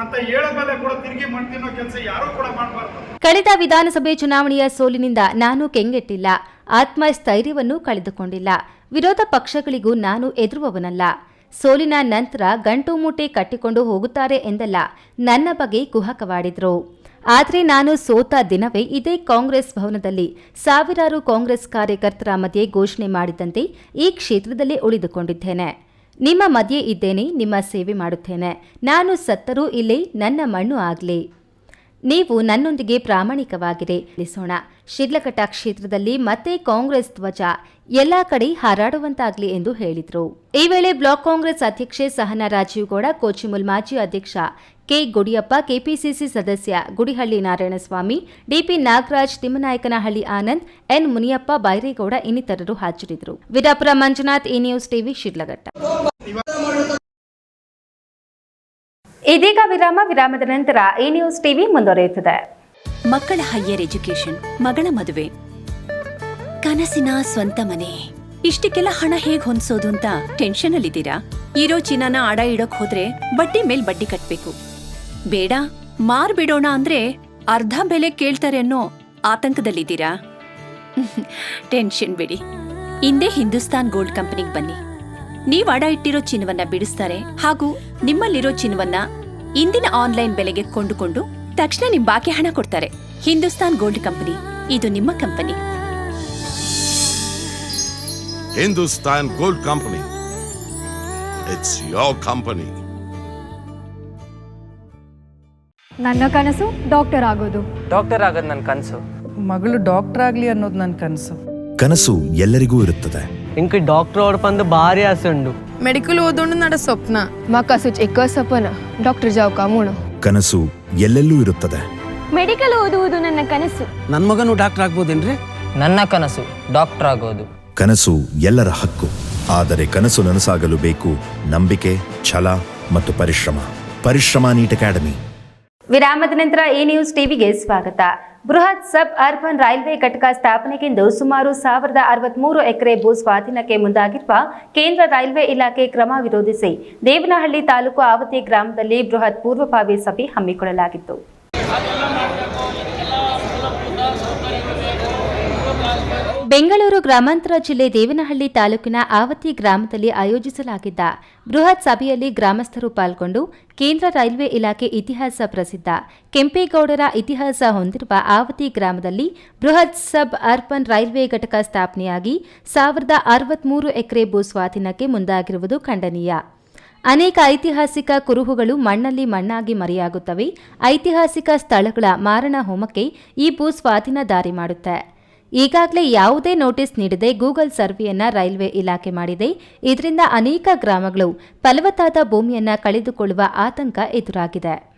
ಅಂತ ಹೇಳಮೇಲೆ ಕೂಡ ತಿರುಗಿ ಮಣ್ಣು ತಿನ್ನೋ ಕೆಲಸ ಯಾರೂ ಕೂಡ ಮಾಡಬಾರ್ದು. ಕಳೆದ ವಿಧಾನಸಭೆ ಚುನಾವಣೆಯ ಸೋಲಿನಿಂದ ನಾನು ಕೆಂಗೆಟ್ಟಿಲ್ಲ, ಆತ್ಮಸ್ಥೈರ್ಯವನ್ನು ಕಳೆದುಕೊಂಡಿಲ್ಲ, ವಿರೋಧ ಪಕ್ಷಗಳಿಗೂ ನಾನು ಎದುರುವವನಲ್ಲ. ಸೋಲಿನ ನಂತರ ಗಂಟು ಮೂಟೆ ಕಟ್ಟಿಕೊಂಡು ಹೋಗುತ್ತಾರೆ ಎಂದಲ್ಲ, ನನ್ನ ಬಗ್ಗೆ ಕುಹಕವಾಡಿದ್ರು. ಆದರೆ ನಾನು ಸೋತ ದಿನವೇ ಇದೇ ಕಾಂಗ್ರೆಸ್ ಭವನದಲ್ಲಿ ಸಾವಿರಾರು ಕಾಂಗ್ರೆಸ್ ಕಾರ್ಯಕರ್ತರ ಮಧ್ಯೆ ಘೋಷಣೆ ಮಾಡಿದಂತೆ ಈ ಕ್ಷೇತ್ರದಲ್ಲೇ ಉಳಿದುಕೊಂಡಿದ್ದೇನೆ. ನಿಮ್ಮ ಮಧ್ಯೆ ಇದ್ದೇನೆ, ನಿಮ್ಮ ಸೇವೆ ಮಾಡುತ್ತೇನೆ. ನಾನು ಸತ್ತರೂ ಇಲ್ಲಿ ನನ್ನ ಮಣ್ಣು ಆಗಲಿ. ನೀವು ನನ್ನೊಂದಿಗೆ ಪ್ರಾಮಾಣಿಕವಾಗಿರಿ. ತಿಳಿಸೋಣ. ಶಿಡ್ಲಘಟ್ಟ ಕ್ಷೇತ್ರದಲ್ಲಿ ಮತ್ತೆ ಕಾಂಗ್ರೆಸ್ ಧ್ವಜ. ಎಲ್ಲಾ ಕಡೆ ಹಾರಾಡುವಂತಾಗ್ಲಿ ಎಂದು ಹೇಳಿದರು. ಈ ವೇಳೆ ಬ್ಲಾಕ್ ಕಾಂಗ್ರೆಸ್ ಅಧ್ಯಕ್ಷೆ ಸಹನಾ ರಾಜೀವ್ಗೌಡ ಕೋಚಿಮುಲ್ ಮಾಜಿ ಅಧ್ಯಕ್ಷ ಕೆ ಗುಡಿಯಪ್ಪ, ಕೆಪಿಸಿಸಿ ಸದಸ್ಯ ಗುಡಿಹಳ್ಳಿ ನಾರಾಯಣಸ್ವಾಮಿ, ಡಿಪಿ ನಾಗರಾಜ್, ತಿಮ್ಮನಾಯಕನಹಳ್ಳಿ ಆನಂದ್, ಎನ್ ಮುನಿಯಪ್ಪ ಬೈರೇಗೌಡ ಇನ್ನಿತರರು ಹಾಜರಿದ್ದರು. Vidapura Manjunath E news TV Shidlaghatta ಇದೀಗ ವಿರಾಮ, ವಿರಾಮದ ನಂತರ ಈ ನ್ಯೂಸ್ ಟಿವಿ ಮುಂದುವರಿಯುತ್ತದೆ. ಮಕ್ಕಳ ಹೈಯರ್ ಎಜುಕೇಶನ್ ಮಗಳ ಮದುವೆ. ಕನಸಿನ ಸ್ವಂತ ಮನೆ. ಇಷ್ಟಕ್ಕೆಲ್ಲ ಹಣ ಹೇಗ್ ಹೊಂದಿಸೋದು ಅಂತ ಟೆನ್ಷನ್ ಅಲ್ಲಿದ್ದೀರಾ? ಇರೋ ಚಿನ್ನನ ಅಡ ಇಡೋಕ್ ಹೋದ್ರೆ ಬಡ್ಡಿ ಮೇಲ್ ಬಡ್ಡಿ ಕಟ್ಬೇಕು. ಬೇಡ, ಮಾರ್ ಬಿಡೋಣ ಅಂದ್ರೆ ಅರ್ಧ ಬೆಲೆ ಕೇಳ್ತಾರೆ ಅನ್ನೋ ಆತಂಕದಲ್ಲಿದ್ದೀರಾ? *laughs* ಟೆನ್ಷನ್ ಬಿಡಿ. ಹಿಂದೆ ಹಿಂದೂಸ್ತಾನ್ ಗೋಲ್ಡ್ ಕಂಪನಿಗೆ ಬನ್ನಿ. ನೀವ್ ಅಡ ಇಟ್ಟಿರೋ ಚಿನ್ನವನ್ನ ಬಿಡಿಸ್ತಾರೆ ಹಾಗೂ ನಿಮ್ಮಲ್ಲಿರೋ ಚಿನ್ನವನ್ನ ಇಂದಿನ ಆನ್ಲೈನ್ ಬೆಲೆಗೆ ಕೊಂಡುಕೊಂಡು ತಕ್ಷಣ ನಿಮ್ ಬಾಕಿ ಹಣ ಕೊಡ್ತಾರೆ. Hindustan gold company. ಇದು ನಿಮ್ಮ company. Hindustan gold company. It's your company ನನ್ನ ಕನಸು ಡಾಕ್ಟರ್ ಆಗೋದು. ಡಾಕ್ಟರ್ ಆಗೋದು ನನ್ನ ಕನಸು. ಮಗಳು ಡಾಕ್ಟರ್ ಆಗ್ಲಿ ಅನ್ನೋದು ನನ್ನ ಕನಸು. ಕನಸು ಎಲ್ಲರಿಗೂ ಇರುತ್ತದೆ. എനിക്ക് ഡോക്ടറോടൊപ്പം ഭാര്യ ആസുണ്ട് ಮೆಡಿಕಲ್ ಓದೋಣ ನಡ ಸ್ವಪ್ನ ಮಾಕ ಸುಚ್ ಏಕ ಸ್ವಪ್ನ ಡಾಕ್ಟರ್ ಜಾವ್ ಕಾಮೋಣ ಕನಸು ಎಲ್ಲೆಲ್ಲೂ ಇರುತ್ತದೆ ಮೆಡಿಕಲ್ ಓದುವುದು ನನ್ನ ಕನಸು ನನ್ನ ಮಗನು ಡಾಕ್ಟರ್ ಆಗ್ಬೋದೇನ್ರಿ ನನ್ನ ಕನಸು ಡಾಕ್ಟರ್ ಆಗೋದು ಕನಸು ಎಲ್ಲರ ಹಕ್ಕು ಆದರೆ ಕನಸು ನನಸಾಗಲು ಬೇಕು. ನಂಬಿಕೆ ಛಲ ಮತ್ತು ಪರಿಶ್ರಮ. ಪರಿಶ್ರಮ ನೀಟ್ ಅಕಾಡೆಮಿ. ವಿರಾಮದ ನಂತರ ಈ ನ್ಯೂಸ್ ಟಿವಿಗೆ ಸ್ವಾಗತ. ಬೃಹತ್ ಸಬ್ ಅರ್ಬನ್ ರೈಲ್ವೆ ಘಟಕ ಸ್ಥಾಪನೆಗೆಂದು ಸುಮಾರು ಸಾವಿರದ ಅರವತ್ಮೂರು ಎಕರೆ ಭೂ ಸ್ವಾಧೀನಕ್ಕೆ ಮುಂದಾಗಿರುವ ಕೇಂದ್ರ ರೈಲ್ವೆ ಇಲಾಖೆ ಕ್ರಮ ವಿರೋಧಿಸಿ ದೇವನಹಳ್ಳಿ ತಾಲೂಕು ಆವತಿ ಗ್ರಾಮದಲ್ಲಿ ಬೃಹತ್ ಪೂರ್ವಭಾವಿ ಸಭೆ ಹಮ್ಮಿಕೊಳ್ಳಲಾಗಿತ್ತು. ಬೆಂಗಳೂರು ಗ್ರಾಮಾಂತರ ಜಿಲ್ಲೆ ದೇವನಹಳ್ಳಿ ತಾಲೂಕಿನ ಆವತಿ ಗ್ರಾಮದಲ್ಲಿ ಆಯೋಜಿಸಲಾಗಿದ್ದ ಬೃಹತ್ ಸಭೆಯಲ್ಲಿ ಗ್ರಾಮಸ್ಥರು ಪಾಲ್ಗೊಂಡು ಕೇಂದ್ರ ರೈಲ್ವೆ ಇಲಾಖೆ ಇತಿಹಾಸ ಪ್ರಸಿದ್ಧ ಕೆಂಪೇಗೌಡರ ಇತಿಹಾಸ ಹೊಂದಿರುವ ಆವತಿ ಗ್ರಾಮದಲ್ಲಿ ಬೃಹತ್ ಸಬ್ ಅರ್ಬನ್ ರೈಲ್ವೆ ಘಟಕ ಸ್ಥಾಪನೆಯಾಗಿ ಸಾವಿರದ ಅರವತ್ಮೂರು ಎಕರೆ ಭೂ ಸ್ವಾಧೀನಕ್ಕೆ ಮುಂದಾಗಿರುವುದು ಖಂಡನೀಯ. ಅನೇಕ ಐತಿಹಾಸಿಕ ಕುರುಹುಗಳು ಮಣ್ಣಲ್ಲಿ ಮಣ್ಣಾಗಿ ಮರೆಯಾಗುತ್ತವೆ. ಐತಿಹಾಸಿಕ ಸ್ಥಳಗಳ ಮಾರಣ ಹೋಮಕ್ಕೆ ಈ ಭೂ ಸ್ವಾಧೀನ ದಾರಿ ಮಾಡುತ್ತೆ. ಈಗಾಗಲೇ ಯಾವುದೇ ನೋಟಿಸ್ ನೀಡದೆ ಗೂಗಲ್ ಸರ್ವೆಯನ್ನ ರೈಲ್ವೆ ಇಲಾಖೆ ಮಾಡಿದೆ. ಇದರಿಂದ ಅನೇಕ ಗ್ರಾಮಗಳು ಫಲವತ್ತಾದ ಭೂಮಿಯನ್ನ ಕಳೆದುಕೊಳ್ಳುವ ಆತಂಕ ಎದುರಾಗಿದೆ.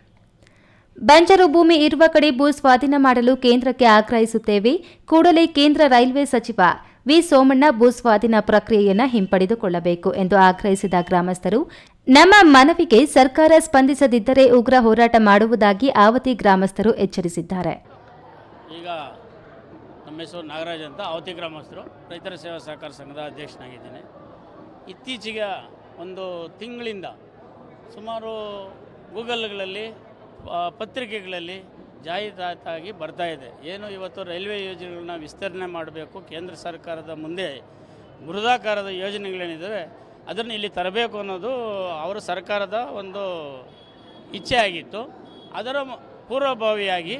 ಬಂಜರು ಭೂಮಿ ಇರುವ ಕಡೆ ಭೂ ಸ್ವಾಧೀನ ಮಾಡಲು ಕೇಂದ್ರಕ್ಕೆ ಆಗ್ರಹಿಸುತ್ತೇವೆ. ಕೂಡಲೇ ಕೇಂದ್ರ ರೈಲ್ವೆ ಸಚಿವ ವಿ. ಸೋಮಣ್ಣ ಭೂ ಸ್ವಾಧೀನ ಪ್ರಕ್ರಿಯೆಯನ್ನು ಹಿಂಪಡೆದುಕೊಳ್ಳಬೇಕು ಎಂದು ಆಗ್ರಹಿಸಿದ ಗ್ರಾಮಸ್ಥರು, ನಮ್ಮ ಮನವಿಗೆ ಸರ್ಕಾರ ಸ್ಪಂದಿಸದಿದ್ದರೆ ಉಗ್ರ ಹೋರಾಟ ಮಾಡುವುದಾಗಿ ಆವತಿ ಗ್ರಾಮಸ್ಥರು ಎಚ್ಚರಿಸಿದ್ದಾರೆ. ನಮ್ಮ ಹೆಸರು ನಾಗರಾಜ್ ಅಂತ ಅವತಿ ಗ್ರಾಮಸ್ಥರು, ರೈತರ ಸೇವಾ ಸಹಕಾರ ಸಂಘದ ಅಧ್ಯಕ್ಷನಾಗಿದ್ದೇನೆ. ಇತ್ತೀಚೆಗೆ ಒಂದು ತಿಂಗಳಿಂದ ಸುಮಾರು ಗೂಗಲ್ಗಳಲ್ಲಿ ಪತ್ರಿಕೆಗಳಲ್ಲಿ ಜಾಹೀರಾತಾಗಿ ಬರ್ತಾ ಇದೆ. ಏನು ಇವತ್ತು ರೈಲ್ವೆ ಯೋಜನೆಗಳನ್ನ ವಿಸ್ತರಣೆ ಮಾಡಬೇಕು, ಕೇಂದ್ರ ಸರ್ಕಾರದ ಮುಂದೆ ಬೃಹದಾಕಾರದ ಯೋಜನೆಗಳೇನಿದ್ದಾವೆ ಅದನ್ನು ಇಲ್ಲಿ ತರಬೇಕು ಅನ್ನೋದು ಅವರ ಸರ್ಕಾರದ ಒಂದು ಇಚ್ಛೆ ಆಗಿತ್ತು ಅದರ ಪೂರ್ವಭಾವಿಯಾಗಿ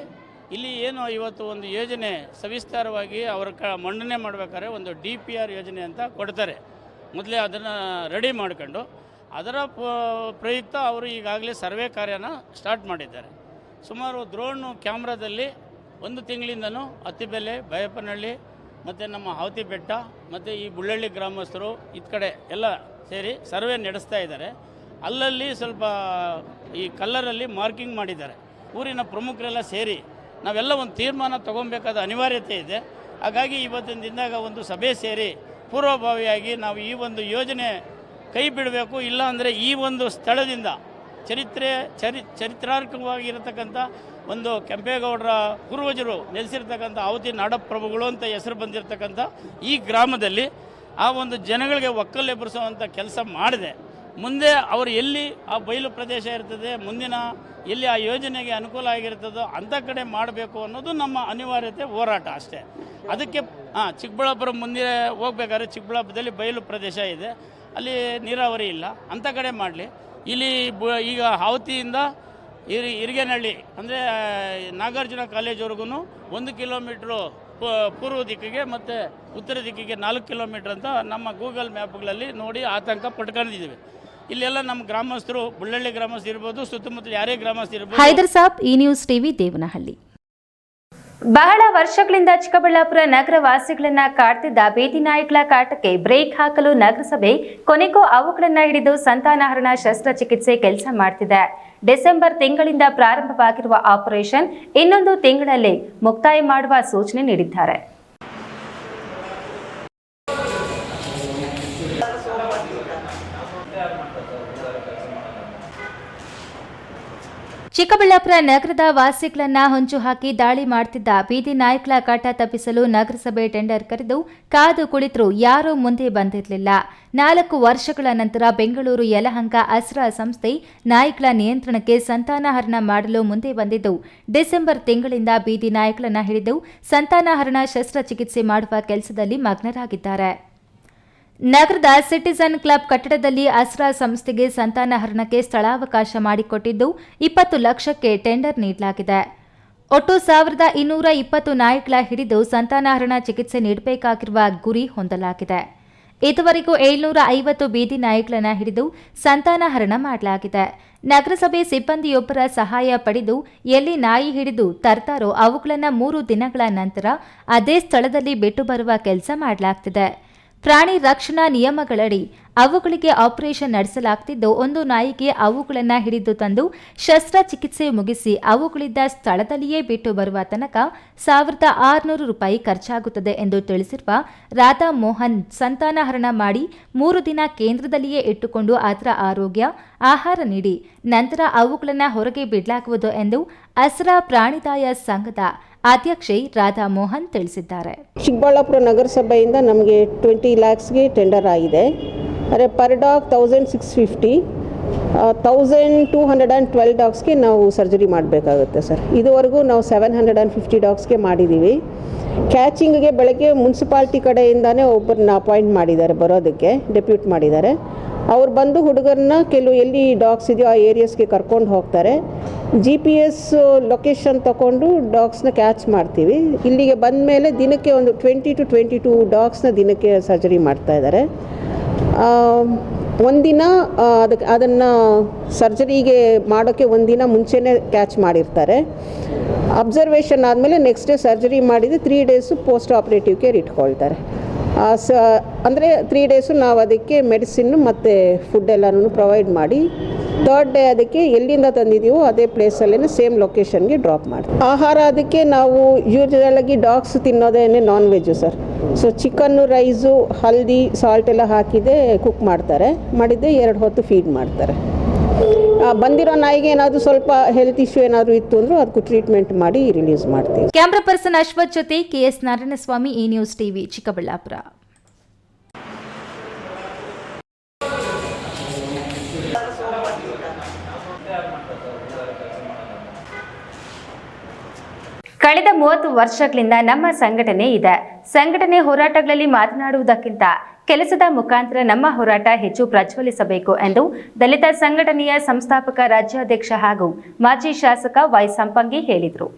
ಇಲ್ಲಿ ಏನು ಇವತ್ತು ಒಂದು ಯೋಜನೆ ಸವಿಸ್ತಾರವಾಗಿ ಅವರ ಕ ಮಂಡನೆ ಮಾಡಬೇಕಾದ್ರೆ ಒಂದು ಡಿ ಪಿ ಆರ್ ಯೋಜನೆ ಅಂತ ಕೊಡ್ತಾರೆ. ಮೊದಲೇ ಅದನ್ನು ರೆಡಿ ಮಾಡ್ಕೊಂಡು ಅದರ ಪ್ರಯುಕ್ತ ಅವರು ಈಗಾಗಲೇ ಸರ್ವೆ ಕಾರ್ಯನ ಸ್ಟಾರ್ಟ್ ಮಾಡಿದ್ದಾರೆ. ಸುಮಾರು ದ್ರೋಣು ಕ್ಯಾಮ್ರಾದಲ್ಲಿ ಒಂದು ತಿಂಗಳಿಂದನೂ ಅತ್ತಿಬೆಲೆ, ಬಯಪ್ಪನಹಳ್ಳಿ ಮತ್ತು ನಮ್ಮ ಹಾವತಿ ಬೆಟ್ಟ ಮತ್ತು ಈ ಬುಳ್ಳಳ್ಳಿ ಗ್ರಾಮಸ್ಥರು ಇತ್ತ ಕಡೆ ಎಲ್ಲ ಸೇರಿ ಸರ್ವೆ ನಡೆಸ್ತಾ ಇದ್ದಾರೆ. ಅಲ್ಲಲ್ಲಿ ಸ್ವಲ್ಪ ಈ ಕಲ್ಲರಲ್ಲಿ ಮಾರ್ಕಿಂಗ್ ಮಾಡಿದ್ದಾರೆ. ಊರಿನ ಪ್ರಮುಖರೆಲ್ಲ ಸೇರಿ ನಾವೆಲ್ಲ ಒಂದು ತೀರ್ಮಾನ ತಗೊಬೇಕಾದ ಅನಿವಾರ್ಯತೆ ಇದೆ. ಹಾಗಾಗಿ ಇವತ್ತಿನ ದಿನದಾಗ ಒಂದು ಸಭೆ ಸೇರಿ ಪೂರ್ವಭಾವಿಯಾಗಿ ನಾವು ಈ ಒಂದು ಯೋಜನೆ ಕೈ ಬಿಡಬೇಕು ಇಲ್ಲ ಅಂದರೆ ಈ ಒಂದು ಸ್ಥಳದಿಂದ ಚರಿತ್ರೆ, ಚರಿ ಚರಿತ್ರಾರ್ಹವಾಗಿರತಕ್ಕಂಥ ಒಂದು ಕೆಂಪೇಗೌಡರ ಪೂರ್ವಜರು ನೆಲೆಸಿರ್ತಕ್ಕಂಥ ಅವತಿ ನಾಡಪ್ರಭುಗಳು ಅಂತ ಹೆಸರು ಬಂದಿರತಕ್ಕಂಥ ಈ ಗ್ರಾಮದಲ್ಲಿ ಆ ಒಂದು ಜನಗಳಿಗೆ ಒಕ್ಕಲೆಬ್ಬರಿಸುವಂಥ ಕೆಲಸ ಮಾಡಿದೆ. ಮುಂದೆ ಅವರು ಎಲ್ಲಿ ಆ ಬಯಲು ಪ್ರದೇಶ ಇರ್ತದೆ, ಮುಂದಿನ ಎಲ್ಲಿ ಆ ಯೋಜನೆಗೆ ಅನುಕೂಲ ಆಗಿರ್ತದೋ ಅಂಥ ಕಡೆ ಮಾಡಬೇಕು ಅನ್ನೋದು ನಮ್ಮ ಅನಿವಾರ್ಯತೆ ಹೋರಾಟ ಅಷ್ಟೇ. ಅದಕ್ಕೆ ಹಾಂ ಚಿಕ್ಕಬಳ್ಳಾಪುರ ಮುಂದೆ ಹೋಗ್ಬೇಕಾದ್ರೆ ಚಿಕ್ಕಬಳ್ಳಾಪುರದಲ್ಲಿ ಬಯಲು ಪ್ರದೇಶ ಇದೆ. ಅಲ್ಲಿ ನೀರಾವರಿ ಇಲ್ಲ. ಅಂಥ ಕಡೆ ಮಾಡಲಿ. ಇಲ್ಲಿ ಈಗ ಹಾವತಿಯಿಂದ ಇರಿ ಇರಿಗೆನಹಳ್ಳಿ ಅಂದರೆ ನಾಗಾರ್ಜುನ ಕಾಲೇಜ್ವರೆಗೂ ಒಂದು ಕಿಲೋಮೀಟ್ರು ಪೂರ್ವ ದಿಕ್ಕಿಗೆ ಮತ್ತು ಉತ್ತರ ದಿಕ್ಕಿಗೆ ನಾಲ್ಕು ಕಿಲೋಮೀಟ್ರ್ ಅಂತ ನಮ್ಮ ಗೂಗಲ್ ಮ್ಯಾಪ್ಗಳಲ್ಲಿ ನೋಡಿ ಆತಂಕ ಪಟ್ಕೊಂಡಿದ್ದೀವಿ. ಇಲ್ಲೆಲ್ಲ ನಮ್ಮ ಗ್ರಾಮಸ್ಥರು ಬುಳ್ಳಳ್ಳಿ ಗ್ರಾಮಸ್ಥರು ಇರ್ಬೋದು ಸುತ್ತಮುತ್ತಲು ಯಾರೇ ಗ್ರಾಮಸ್ಥರು ಇರ್ಬೋದು. ಹೈದರ್ ಸಾಬ್ ಈ ನ್ಯೂಸ್ ಟಿವಿ ದೇವನಹಳ್ಳಿ. ಬಹಳ ವರ್ಷಗಳಿಂದ ಚಿಕ್ಕಬಳ್ಳಾಪುರ ನಗರ ವಾಸಿಗಳನ್ನ ಕಾಡ್ತಿದ್ದ ಬೀದಿ ನಾಯಿಗಳ ಕಾಟಕ್ಕೆ ಬ್ರೇಕ್ ಹಾಕಲು ನಗರಸಭೆ ಕೊನೆಗೂ ಅವುಗಳನ್ನ ಹಿಡಿದು ಸಂತಾನಹರಣ ಶಸ್ತ್ರಚಿಕಿತ್ಸೆ ಕೆಲಸ ಮಾಡ್ತಿದೆ. ಡಿಸೆಂಬರ್ ತಿಂಗಳಿಂದ ಪ್ರಾರಂಭವಾಗಿರುವ ಆಪರೇಷನ್ ಇನ್ನೊಂದು ತಿಂಗಳಲ್ಲೇ ಮುಕ್ತಾಯ ಮಾಡುವ ಸೂಚನೆ ನೀಡಿದ್ದಾರೆ. ಚಿಕ್ಕಬಳ್ಳಾಪುರ ನಗರದ ವಾಸಿಗಳನ್ನ ಹೊಂಚು ಹಾಕಿ ದಾಳಿ ಮಾಡ್ತಿದ್ದ ಬೀದಿ ನಾಯಕಳ ಕಾಟ ತಪ್ಪಿಸಲು ನಗರಸಭೆ ಟೆಂಡರ್ ಕರೆದು ಕಾದು ಕುಳಿತರು. ಯಾರೂ ಮುಂದೆ ಬಂದಿರಲಿಲ್ಲ. ನಾಲ್ಕು ವರ್ಷಗಳ ನಂತರ ಬೆಂಗಳೂರು ಯಲಹಂಕ ಅಸ್ರಾ ಸಂಸ್ಥೆ ನಾಯ್ಕಳ ನಿಯಂತ್ರಣಕ್ಕೆ ಸಂತಾನಹರಣ ಮಾಡಲು ಮುಂದೆ ಬಂದಿದ್ದು. ಡಿಸೆಂಬರ್ ತಿಂಗಳಿಂದ ಬೀದಿ ನಾಯ್ಕಳನ್ನ ಹಿಡಿದು ಸಂತಾನಹರಣ ಶಸ್ತ್ರಚಿಕಿತ್ಸೆ ಮಾಡುವ ಕೆಲಸದಲ್ಲಿ ಮಗ್ನರಾಗಿದ್ದಾರೆ. ನಗರದ ಸಿಟಿಸನ್ ಕ್ಲಬ್ ಕಟ್ಟಡದಲ್ಲಿ ಅಸ್ರಾ ಸಂಸ್ಥೆಗೆ ಸಂತಾನಹರಣಕ್ಕೆ ಸ್ಥಳಾವಕಾಶ ಮಾಡಿಕೊಟ್ಟಿದ್ದು ಇಪ್ಪತ್ತು ಲಕ್ಷಕ್ಕೆ ಟೆಂಡರ್ ನೀಡಲಾಗಿದೆ. ಒಟ್ಟು ಸಾವಿರದ ಇನ್ನೂರ ಇಪ್ಪತ್ತು ನಾಯಿಗಳ ಹಿಡಿದು ಸಂತಾನಹರಣ ಚಿಕಿತ್ಸೆ ನೀಡಬೇಕಾಗಿರುವ ಗುರಿ ಹೊಂದಲಾಗಿದೆ. ಇದುವರೆಗೂ ಏಳ್ನೂರ ಐವತ್ತು ಬೀದಿ ನಾಯಿಗಳನ್ನು ಹಿಡಿದು ಸಂತಾನಹರಣ ಮಾಡಲಾಗಿದೆ. ನಗರಸಭೆ ಸಿಬ್ಬಂದಿಯೊಬ್ಬರ ಸಹಾಯ ಪಡೆದು ಎಲ್ಲಿ ನಾಯಿ ಹಿಡಿದು ತರ್ತಾರೋ ಅವುಗಳನ್ನು ಮೂರು ದಿನಗಳ ನಂತರ ಅದೇ ಸ್ಥಳದಲ್ಲಿ ಬಿಟ್ಟು ಬರುವ ಕೆಲಸ ಮಾಡಲಾಗ್ತಿದೆ. ಪ್ರಾಣಿ ರಕ್ಷಣಾ ನಿಯಮಗಳಡಿ ಅವುಗಳಿಗೆ ಆಪರೇಷನ್ ನಡೆಸಲಾಗ್ತಿದ್ದು, ಒಂದು ನಾಯಿಗೆ ಅವುಗಳನ್ನು ಹಿಡಿದು ತಂದು ಶಸ್ತ್ರಚಿಕಿತ್ಸೆ ಮುಗಿಸಿ ಅವುಗಳಿದ್ದ ಸ್ಥಳದಲ್ಲಿಯೇ ಬಿಟ್ಟು ಬರುವ ತನಕ ಸಾವಿರದ ಆರುನೂರು ರೂಪಾಯಿ ಖರ್ಚಾಗುತ್ತದೆ ಎಂದು ತಿಳಿಸಿರುವ ರಾಧಾ ಮೋಹನ್ ಸಂತಾನಹರಣ ಮಾಡಿ ಮೂರು ದಿನ ಕೇಂದ್ರದಲ್ಲಿಯೇ ಇಟ್ಟುಕೊಂಡು ಅದರ ಆರೋಗ್ಯ, ಆಹಾರ ನೀಡಿ, ನಂತರ ಅವುಗಳನ್ನು ಹೊರಗೆ ಬಿಡಲಾಗುವುದು ಎಂದು ಅಸ್ರಾ ಪ್ರಾಣಿದಾಯ ಸಂಘದ ಅಧ್ಯಕ್ಷೆ ರಾಧಾ ಮೋಹನ್ ತಿಳಿಸಿದ್ದಾರೆ. ಚಿಕ್ಕಬಳ್ಳಾಪುರ ನಗರಸಭೆಯಿಂದ ನಮಗೆ ಟ್ವೆಂಟಿ ಲ್ಯಾಕ್ಸ್ಗೆ ಟೆಂಡರ್ ಆಗಿದೆ. ಅಂದರೆ per dog thousand six fifty thousand two hundred and twelve ಡಾಗ್ಸ್ಗೆ ನಾವು ಸರ್ಜರಿ ಮಾಡಬೇಕಾಗುತ್ತೆ ಸರ್. ಇದುವರೆಗೂ ನಾವು ಸೆವೆನ್ ಹಂಡ್ರೆಡ್ ಆ್ಯಂಡ್ ಫಿಫ್ಟಿ ಡಾಗ್ಸ್ಗೆ ಮಾಡಿದ್ದೀವಿ. ಕ್ಯಾಚಿಂಗ್ಗೆ ಬೆಳಗ್ಗೆ ಮುನ್ಸಿಪಾಲ್ಟಿ ಕಡೆಯಿಂದನೇ ಒಬ್ಬರನ್ನ ಅಪಾಯಿಂಟ್ ಮಾಡಿದ್ದಾರೆ, ಬರೋದಕ್ಕೆ ಡೆಪ್ಯೂಟ್ ಮಾಡಿದ್ದಾರೆ. ಅವ್ರು ಬಂದು ಹುಡುಗರನ್ನ ಕೆಲವು ಎಲ್ಲಿ ಡಾಗ್ಸ್ ಇದೆಯೋ ಆ ಏರಿಯಾಸ್ಗೆ ಕರ್ಕೊಂಡು ಹೋಗ್ತಾರೆ. ಜಿ ಪಿ ಎಸ್ ಲೊಕೇಶನ್ ತಗೊಂಡು ಡಾಗ್ಸ್ನ ಕ್ಯಾಚ್ ಮಾಡ್ತೀವಿ. ಇಲ್ಲಿಗೆ ಬಂದ ಮೇಲೆ ದಿನಕ್ಕೆ ಒಂದು ಟ್ವೆಂಟಿ ಟು ಟ್ವೆಂಟಿ ಟು ಡಾಗ್ಸ್ನ ದಿನಕ್ಕೆ ಸರ್ಜರಿ ಮಾಡ್ತಾ ಇದ್ದಾರೆ. ಒಂದಿನ ಅದಕ್ಕೆ ಅದನ್ನು ಸರ್ಜರಿಗೆ ಮಾಡೋಕ್ಕೆ ಒಂದಿನ ಮುಂಚೆನೇ ಕ್ಯಾಚ್ ಮಾಡಿರ್ತಾರೆ. ಅಬ್ಸರ್ವೇಷನ್ ಆದಮೇಲೆ ನೆಕ್ಸ್ಟ್ ಡೇ ಸರ್ಜರಿ ಮಾಡಿದರೆ three days post operative care ಇಟ್ಕೊಳ್ತಾರೆ. ಸ, ಅಂದರೆ ತ್ರೀ ಡೇಸು ನಾವು ಅದಕ್ಕೆ ಮೆಡಿಸಿನ್ನು ಮತ್ತು ಫುಡ್ ಎಲ್ಲನೂ ಪ್ರೊವೈಡ್ ಮಾಡಿ ಥರ್ಡ್ ಡೇ ಅದಕ್ಕೆ ಎಲ್ಲಿಂದ ತಂದಿದ್ದೀವೋ ಅದೇ ಪ್ಲೇಸಲ್ಲೇ ಸೇಮ್ ಲೊಕೇಶನ್ಗೆ ಡ್ರಾಪ್ ಮಾಡಿ ಆಹಾರ ಅದಕ್ಕೆ ನಾವು ಯೂಶಲಾಗಿ dogs ತಿನ್ನೋದೇನೆ non veg sir. So chicken rice ಹಲ್ದಿ ಸಾಲ್ಟ್ ಎಲ್ಲ ಹಾಕಿದೆ ಕುಕ್ ಮಾಡ್ತಾರೆ. ಮಾಡಿದ್ದೆ ಎರಡು ಹೊತ್ತು ಫೀಡ್ ಮಾಡ್ತಾರೆ. ಬಂದಿರೋ ನಾಯಿಗೆ ಏನಾದ್ರು ಸ್ವಲ್ಪ ಹೆಲ್ತ್ ಇಶ್ಯೂ ಏನಾದ್ರು ಇತ್ತು ಅಂದರೂ ಅದಕ್ಕೂ ಟ್ರೀಟ್ಮೆಂಟ್ ಮಾಡಿ ರಿಲೀಸ್ ಮಾಡ್ತೀವಿ. ಕ್ಯಾಮ್ರಾ ಪರ್ಸನ್ ಅಶ್ವಥ್ ಜೊತೆ ಕೆ ಕೆಎಸ್ ನಾರಾಯಣಸ್ವಾಮಿ ಈ ನ್ಯೂಸ್ ಟಿವಿ ಚಿಕ್ಕಬಳ್ಳಾಪುರ. ಕಳೆದ ಮೂವತ್ತು ವರ್ಷಗಳಿಂದ ನಮ್ಮ ಸಂಘಟನೆ ಇದೆ. ಸಂಘಟನೆ ಹೋರಾಟಗಳಲ್ಲಿ ಮಾತನಾಡುವುದಕ್ಕಿಂತ ಕೆಲಸದ ಮುಖಾಂತರ ನಮ್ಮ ಹೋರಾಟ ಹೆಚ್ಚು ಪ್ರಜ್ವಲಿಸಬೇಕು ಎಂದು ದಲಿತ ಸಂಘಟನೆಯ ಸಂಸ್ಥಾಪಕ ರಾಜ್ಯಾಧ್ಯಕ್ಷ ಹಾಗೂ ಮಾಜಿ ಶಾಸಕ ವೈ ಸಂಪಂಗಿ ಹೇಳಿದರು.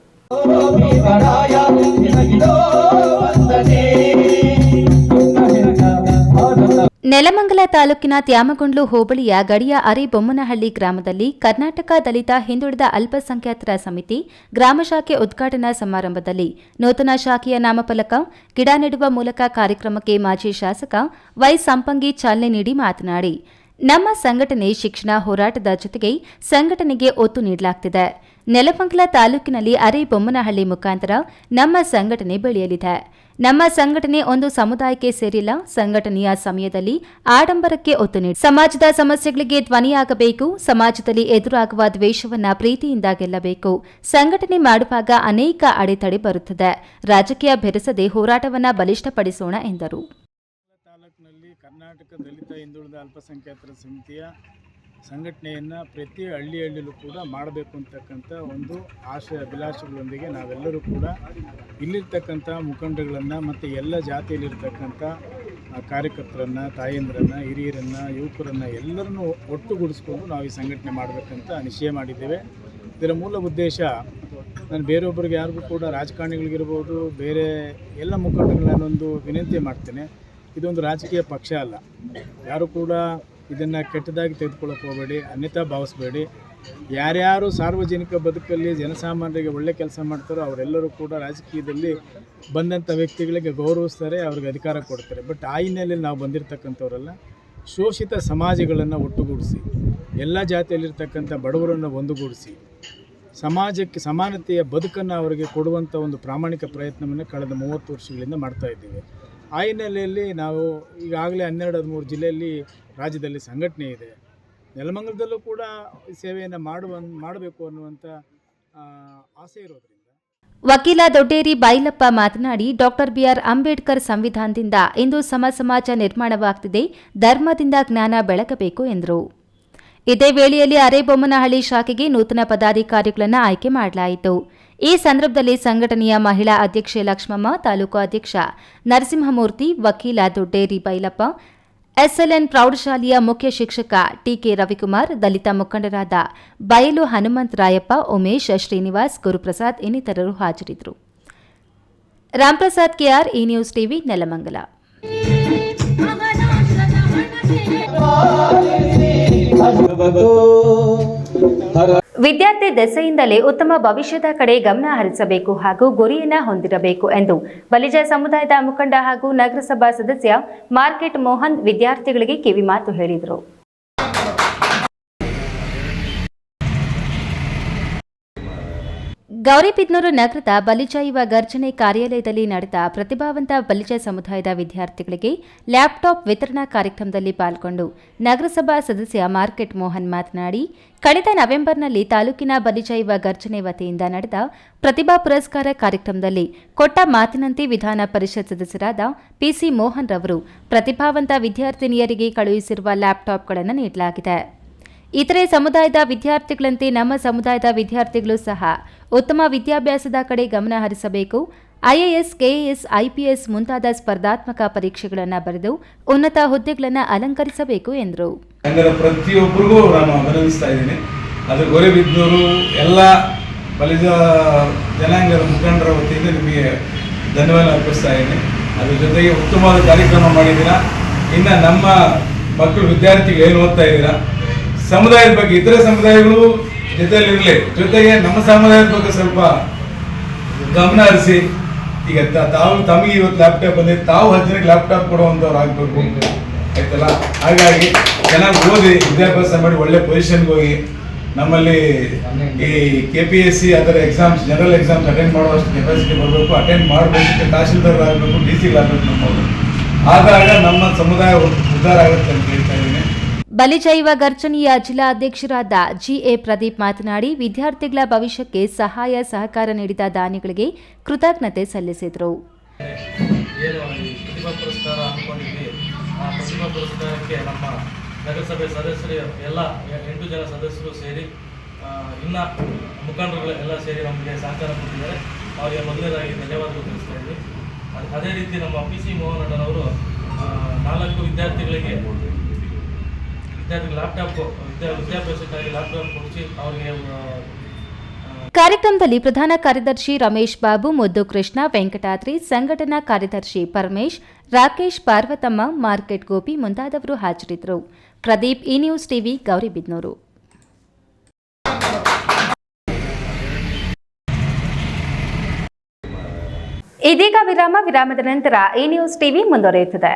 ನೆಲಮಂಗಲ ತಾಲೂಕಿನ ತ್ಯಾಮಗೊಂಡ್ಲು ಹೋಬಳಿಯ ಗಡಿಯ ಅರೆಬೊಮ್ಮನಹಳ್ಳಿ ಗ್ರಾಮದಲ್ಲಿ ಕರ್ನಾಟಕ ದಲಿತ ಹಿಂದುಳಿದ ಅಲ್ಪಸಂಖ್ಯಾತರ ಸಮಿತಿ ಗ್ರಾಮ ಶಾಖೆ ಉದ್ಘಾಟನಾ ಸಮಾರಂಭದಲ್ಲಿ ನೂತನ ಶಾಖೆಯ ನಾಮಫಲಕ, ಗಿಡ ನೆಡುವ ಮೂಲಕ ಕಾರ್ಯಕ್ರಮಕ್ಕೆ ಮಾಜಿ ಶಾಸಕ ವೈ ಸಂಪಂಗಿ ಚಾಲನೆ ನೀಡಿ ಮಾತನಾಡಿ. ನಮ್ಮ ಸಂಘಟನೆ ಶಿಕ್ಷಣ ಹೋರಾಟದ ಜೊತೆಗೆ ಸಂಘಟನೆಗೆ ಒತ್ತು ನೀಡಲಾಗ್ತಿದೆ. ನೆಲಮಂಗಲ ತಾಲೂಕಿನಲ್ಲಿ ಅರೆಬೊಮ್ಮನಹಳ್ಳಿ ಮುಖಾಂತರ ನಮ್ಮ ಸಂಘಟನೆ ಬೆಳೆಯಲಿದೆ. ನಮ್ಮ ಸಂಘಟನೆ ಒಂದು ಸಮುದಾಯಕ್ಕೆ ಸೇರಿಲ್ಲ. ಸಂಘಟನೆಯ ಸಮಯದಲ್ಲಿ ಆಡಂಬರಕ್ಕೆ ಒತ್ತು ನೀಡಿ. ಸಮಾಜದ ಸಮಸ್ಯೆಗಳಿಗೆ ಧ್ವನಿಯಾಗಬೇಕು. ಸಮಾಜದಲ್ಲಿ ಎದುರಾಗುವ ದ್ವೇಷವನ್ನ ಪ್ರೀತಿಯಿಂದ ಗೆಲ್ಲಬೇಕು. ಸಂಘಟನೆ ಮಾಡುವಾಗ ಅನೇಕ ಅಡೆತಡೆ ಬರುತ್ತದೆ. ರಾಜಕೀಯ ಬೆರೆಸದೆ ಹೋರಾಟವನ್ನ ಬಲಿಷ್ಠಪಡಿಸೋಣ ಎಂದರು. ಕರ್ನಾಟಕ ದಲಿತ ಹಿಂದುಳಿದ ಅಲ್ಪಸಂಖ್ಯಾತರ ಸಮಿತಿಯ ಸಂಘಟನೆಯನ್ನು ಪ್ರತಿ ಹಳ್ಳಿ ಹಳ್ಳಿಯಲ್ಲೂ ಕೂಡ ಮಾಡಬೇಕು ಅಂತಕ್ಕಂಥ ಒಂದು ಆಶಯ, ಅಭಿಲಾಷೆಗಳೊಂದಿಗೆ ನಾವೆಲ್ಲರೂ ಕೂಡ ಇಲ್ಲಿರ್ತಕ್ಕಂಥ ಮುಖಂಡಗಳನ್ನು ಮತ್ತು ಎಲ್ಲ ಜಾತಿಯಲ್ಲಿರ್ತಕ್ಕಂಥ ಕಾರ್ಯಕರ್ತರನ್ನು, ತಾಯಂದಿರನ್ನು, ಹಿರಿಯರನ್ನು, ಯುವಕರನ್ನು ಎಲ್ಲರನ್ನೂ ಒಟ್ಟುಗೂಡಿಸ್ಕೊಂಡು ನಾವು ಈ ಸಂಘಟನೆ ಮಾಡಬೇಕಂತ ನಿಶ್ಚಯ ಮಾಡಿದ್ದೇವೆ. ಇದರ ಮೂಲ ಉದ್ದೇಶ ನಾನು ಬೇರೊಬ್ಬರಿಗೆ ಯಾರಿಗೂ ಕೂಡ ರಾಜಕಾರಣಿಗಳಿಗಿರ್ಬೋದು, ಬೇರೆ ಎಲ್ಲ ಮುಖಂಡಗಳನ್ನೊಂದು ವಿನಂತಿ ಮಾಡ್ತೇನೆ. ಇದೊಂದು ರಾಜಕೀಯ ಪಕ್ಷ ಅಲ್ಲ. ಯಾರು ಕೂಡ ಇದನ್ನು ಕೆಟ್ಟದಾಗಿ ತೆಗೆದುಕೊಳ್ಳೋಕೆ ಹೋಗಬೇಡಿ ಅನ್ಯತಾ ಭಾವಿಸ್ಬೇಡಿ. ಯಾರ್ಯಾರು ಸಾರ್ವಜನಿಕ ಬದುಕಲ್ಲಿ ಜನಸಾಮಾನ್ಯರಿಗೆ ಒಳ್ಳೆ ಕೆಲಸ ಮಾಡ್ತಾರೋ ಅವರೆಲ್ಲರೂ ಕೂಡ ರಾಜಕೀಯದಲ್ಲಿ ಬಂದಂಥ ವ್ಯಕ್ತಿಗಳಿಗೆ ಗೌರವಿಸ್ತಾರೆ, ಅವ್ರಿಗೆ ಅಧಿಕಾರ ಕೊಡ್ತಾರೆ. ಬಟ್ ಆ ಹಿನ್ನೆಲೆಯಲ್ಲಿ ನಾವು ಬಂದಿರತಕ್ಕಂಥವರೆಲ್ಲ, ಶೋಷಿತ ಸಮಾಜಗಳನ್ನು ಒಟ್ಟುಗೂಡಿಸಿ, ಎಲ್ಲ ಜಾತಿಯಲ್ಲಿರ್ತಕ್ಕಂಥ ಬಡವರನ್ನು ಒಂದುಗೂಡಿಸಿ, ಸಮಾಜಕ್ಕೆ ಸಮಾನತೆಯ ಬದುಕನ್ನು ಅವರಿಗೆ ಕೊಡುವಂಥ ಒಂದು ಪ್ರಾಮಾಣಿಕ ಪ್ರಯತ್ನವನ್ನು ಕಳೆದ ಮೂವತ್ತು ವರ್ಷಗಳಿಂದ ಮಾಡ್ತಾ ಇದ್ದೀವಿ. ಆ ಹಿನ್ನೆಲೆಯಲ್ಲಿ ನಾವು ಈಗಾಗಲೇ ಹನ್ನೆರಡು, ಹದಿಮೂರು ಜಿಲ್ಲೆಯಲ್ಲಿ ರಾಜ್ಯದಲ್ಲಿ ಸಂಘಟನೆ ಇದೆ. ನೆಲಮಂಗಲದಲ್ಲೂ ಕೂಡ ಸೇವೆಯನ್ನು ಮಾಡುವ, ಮಾಡಬೇಕು ಅನ್ನುವಂಥ ಆಸೆ ಇರೋದ್ರಿಂದ. ವಕೀಲ ದೊಡ್ಡೇರಿ ಬೈಲಪ್ಪ ಮಾತನಾಡಿ, ಡಾಕ್ಟರ್ ಬಿಆರ್ ಅಂಬೇಡ್ಕರ್ ಸಂವಿಧಾನದಿಂದ ಇಂದು ಸಮ ಸಮಾಜ ನಿರ್ಮಾಣವಾಗ್ತಿದೆ, ಧರ್ಮದಿಂದ ಜ್ಞಾನ ಬೆಳಗಬೇಕು ಎಂದರು. ಇದೇ ವೇಳೆಯಲ್ಲಿ ಅರೇಬೊಮ್ಮನಹಳ್ಳಿ ಶಾಖೆಗೆ ನೂತನ ಪದಾಧಿಕಾರಿಗಳನ್ನು ಆಯ್ಕೆ ಮಾಡಲಾಯಿತು. ಈ ಸಂದರ್ಭದಲ್ಲಿ ಸಂಘಟನೆಯ ಮಹಿಳಾ ಅಧ್ಯಕ್ಷೆ ಲಕ್ಷ್ಮಮ್ಮ, ತಾಲೂಕು ಅಧ್ಯಕ್ಷ ನರಸಿಂಹಮೂರ್ತಿ, ವಕೀಲ ದೊಡ್ಡೇರಿ ಬೈಲಪ್ಪ, ಎಸ್ಎಲ್ಎನ್ ಪ್ರೌಢಶಾಲೆಯ ಮುಖ್ಯ ಶಿಕ್ಷಕ ಟಿಕೆ ರವಿಕುಮಾರ್, ದಲಿತ ಮುಖಂಡರಾದ ಬಯಲು ಹನುಮಂತರಾಯಪ್ಪ ಉಮೇಶ್ ಶ್ರೀನಿವಾಸ್, ಗುರುಪ್ರಸಾದ್ ಇನ್ನಿತರರು ಹಾಜರಿದ್ದರು. Ramprasad KR E news TV Nelamangala. ವಿದ್ಯಾರ್ಥಿ ದೆಸೆಯಿಂದಲೇ ಉತ್ತಮ ಭವಿಷ್ಯದ ಕಡೆ ಗಮನ ಹರಿಸಬೇಕು ಹಾಗೂ ಗುರಿಯನ್ನು ಹೊಂದಿರಬೇಕು ಎಂದು ಬಲಿಜ ಸಮುದಾಯದ ಮುಖಂಡ ಹಾಗೂ ನಗರಸಭಾ ಸದಸ್ಯ ಮಾರ್ಕೆಟ್ ಮೋಹನ್ ವಿದ್ಯಾರ್ಥಿಗಳಿಗೆ ಕಿವಿಮಾತು ಹೇಳಿದರು. ಗೌರಿಬಿದ್ನೂರು ನಗರದ ಬಲಿಜಾಯುವ ಗರ್ಜನೆ ಕಾರ್ಯಾಲಯದಲ್ಲಿ ನಡೆದ ಪ್ರತಿಭಾವಂತ ಬಲಿಜ ಸಮುದಾಯದ ವಿದ್ಯಾರ್ಥಿಗಳಿಗೆ ಲ್ಯಾಪ್ಟಾಪ್ ವಿತರಣಾ ಕಾರ್ಯಕ್ರಮದಲ್ಲಿ ಪಾಲ್ಗೊಂಡು ನಗರಸಭಾ ಸದಸ್ಯ ಮಾರ್ಕೆಟ್ ಮೋಹನ್ ಮಾತನಾಡಿ, ಕಳೆದ ನವೆಂಬರ್ನಲ್ಲಿ ತಾಲೂಕಿನ ಬಲಿಜಾಯುವ ಗರ್ಜನೆ ವತಿಯಿಂದ ನಡೆದ ಪ್ರತಿಭಾ ಪುರಸ್ಕಾರ ಕಾರ್ಯಕ್ರಮದಲ್ಲಿ ಕೊಟ್ಟ ಮಾತಿನಂತೆ ವಿಧಾನ ಪರಿಷತ್ ಸದಸ್ಯರಾದ ಪಿಸಿ ಮೋಹನ್ ರವರು ಪ್ರತಿಭಾವಂತ ವಿದ್ಯಾರ್ಥಿನಿಯರಿಗೆ ಕಳುಹಿಸಿರುವ ಲ್ಯಾಪ್ಟಾಪ್ಗಳನ್ನು ನೀಡಲಾಗಿದೆ. ಇತರೆ ಸಮುದಾಯದ ವಿದ್ಯಾರ್ಥಿಗಳಂತೆ ನಮ್ಮ ಸಮುದಾಯದ ವಿದ್ಯಾರ್ಥಿಗಳು ಸಹ ಉತ್ತಮ ವಿದ್ಯಾಭ್ಯಾಸದ ಕಡೆ ಗಮನ ಹರಿಸಬೇಕು. ಐಎಎಸ್, ಕೆಎಎಸ್, ಐಪಿಎಸ್ ಮುಂತಾದ ಸ್ಪರ್ಧಾತ್ಮಕ ಪರೀಕ್ಷೆಗಳನ್ನು ಬರೆದು ಉನ್ನತ ಹುದ್ದೆಗಳನ್ನು ಅಲಂಕರಿಸಬೇಕು ಎಂದರು. ಪ್ರತಿಯೊಬ್ಬರಿಗೂ ನಾನು ಅಭಿನಂದಿಸ್ತಾ ಇದ್ದೀನಿ. ಅದು ಗೊರೆಬಿದ್ದೂರು ಎಲ್ಲ ಬಲಿದ ಜನಾಂಗದ ಮುಖಂಡರ ವತಿಯಿಂದ ನಿಮಗೆ ಧನ್ಯವಾದ ಅರ್ಪಿಸ್ತಾ ಇದ್ದೀನಿ. ಅದ್ರ ಜೊತೆಗೆ ಉತ್ತಮವಾದ ಕಾರ್ಯಕ್ರಮ ಮಾಡಿದ್ದೀರಾ? ಇನ್ನು ನಮ್ಮ ಮಕ್ಕಳು, ವಿದ್ಯಾರ್ಥಿಗಳು ಏನು ಓದ್ತಾ ಇದ್ದೀರಾ? ಸಮುದಾಯದ ಬಗ್ಗೆ, ಇತರ ಸಮುದಾಯಗಳು ಜೊತೆಯಲ್ಲಿರಲಿ, ಜೊತೆಗೆ ನಮ್ಮ ಸಮುದಾಯದ ಬಗ್ಗೆ ಸ್ವಲ್ಪ ಗಮನ ಹರಿಸಿ. ಈಗ ತಾವು ತಮಗೆ ಇವತ್ತು ಲ್ಯಾಪ್ಟಾಪ್ ಬಂದಿದೆ, ತಾವು ಹತ್ತು ಜನಕ್ಕೆ ಲ್ಯಾಪ್ಟಾಪ್ ಕೊಡುವಂಥವ್ರು ಆಗಬೇಕು ಆಯ್ತಲ್ಲ? ಹಾಗಾಗಿ ಚೆನ್ನಾಗಿ ಓದಿ, ವಿದ್ಯಾಭ್ಯಾಸ ಮಾಡಿ, ಒಳ್ಳೆ ಪೊಸಿಷನ್ಗೆ ಹೋಗಿ. ನಮ್ಮಲ್ಲಿ ಈ ಕೆ ಪಿ ಎಸ್ ಸಿ ಅದರ ಎಕ್ಸಾಮ್ಸ್ ಜನರಲ್ ಎಕ್ಸಾಮ್ಸ್ ಅಟೆಂಡ್ ಮಾಡುವಷ್ಟು ಕೆಪಾಸಿಟಿ ಬರಬೇಕು ಅಟೆಂಡ್ ಮಾಡಬೇಕು ತಹಶೀಲ್ದಾರ್ ಆಗಬೇಕು ಡಿ ಸಿಗಳಾಗಬೇಕು ನಮ್ಮವರು. ಆದಾಗ ನಮ್ಮ ಸಮುದಾಯ ಉದ್ಧಾರ ಆಗುತ್ತೆ ಅಂತ ಹೇಳ್ತಾ ಇದ್ದೀನಿ. ಬಲಿಜ ಯುವ ಗರ್ಜನೆಯ ಜಿಲ್ಲಾ ಅಧ್ಯಕ್ಷರಾದ ಜಿಎ ಪ್ರದೀಪ್ ಮಾತನಾಡಿ, ವಿದ್ಯಾರ್ಥಿಗಳ ಭವಿಷ್ಯಕ್ಕೆ ಸಹಾಯ, ಸಹಕಾರ ನೀಡಿದ ದಾನಿಗಳಿಗೆ ಕೃತಜ್ಞತೆ ಸಲ್ಲಿಸಿದರು. ನಗರಸಭೆ ಸದಸ್ಯರು, ಎಲ್ಲ ಎಂಟು ಜನ ಸದಸ್ಯರು ಸೇರಿ ಇನ್ನ ಮುಖಂಡರುಗಳು ಎಲ್ಲ ಸೇರಿ ನಮಗೆ ಸಹಕಾರ ಕೊಟ್ಟಿದ್ದಾರೆ. ಅವರಿಗೆ ಮೊದಲನೇದಾಗಿ ಧನ್ಯವಾದಗಳು ತಿಳಿಸ್ತಾ ಇದ್ವಿ ಅದೇ ರೀತಿ ನಮ್ಮ ಪಿ ಸಿ ಮೋಹನ್ ಅಣ್ಣನವರು ನಾಲ್ಕು ವಿದ್ಯಾರ್ಥಿಗಳಿಗೆ ವಿದ್ಯಾರ್ಥಿಗಳು ಲ್ಯಾಪ್ಟಾಪ್ ವಿದ್ಯಾ ವಿದ್ಯಾಭ್ಯಾಸಕ್ಕಾಗಿ ಲ್ಯಾಪ್ಟಾಪ್ ಕೊಡಿಸಿ ಅವರಿಗೆ ಕಾರ್ಯಕ್ರಮದಲ್ಲಿ ಪ್ರಧಾನ ಕಾರ್ಯದರ್ಶಿ ರಮೇಶ್ ಬಾಬು ಮುದ್ದು ಕೃಷ್ಣ ವೆಂಕಟಾದ್ರಿ ಸಂಘಟನಾ ಕಾರ್ಯದರ್ಶಿ ಪರಮೇಶ್ ರಾಕೇಶ್ ಪಾರ್ವತಮ್ಮ ಮಾರ್ಕೆಟ್ ಗೋಪಿ ಮುಂತಾದವರು ಹಾಜರಿದ್ದರು. Pradeep E news TV Gauribidanur ಇದೀಗ ವಿರಾಮ ವಿರಾಮದ ನಂತರ ಇ ನ್ಯೂಸ್ ಟಿವಿ ಮುಂದುವರಿಯುತ್ತದೆ.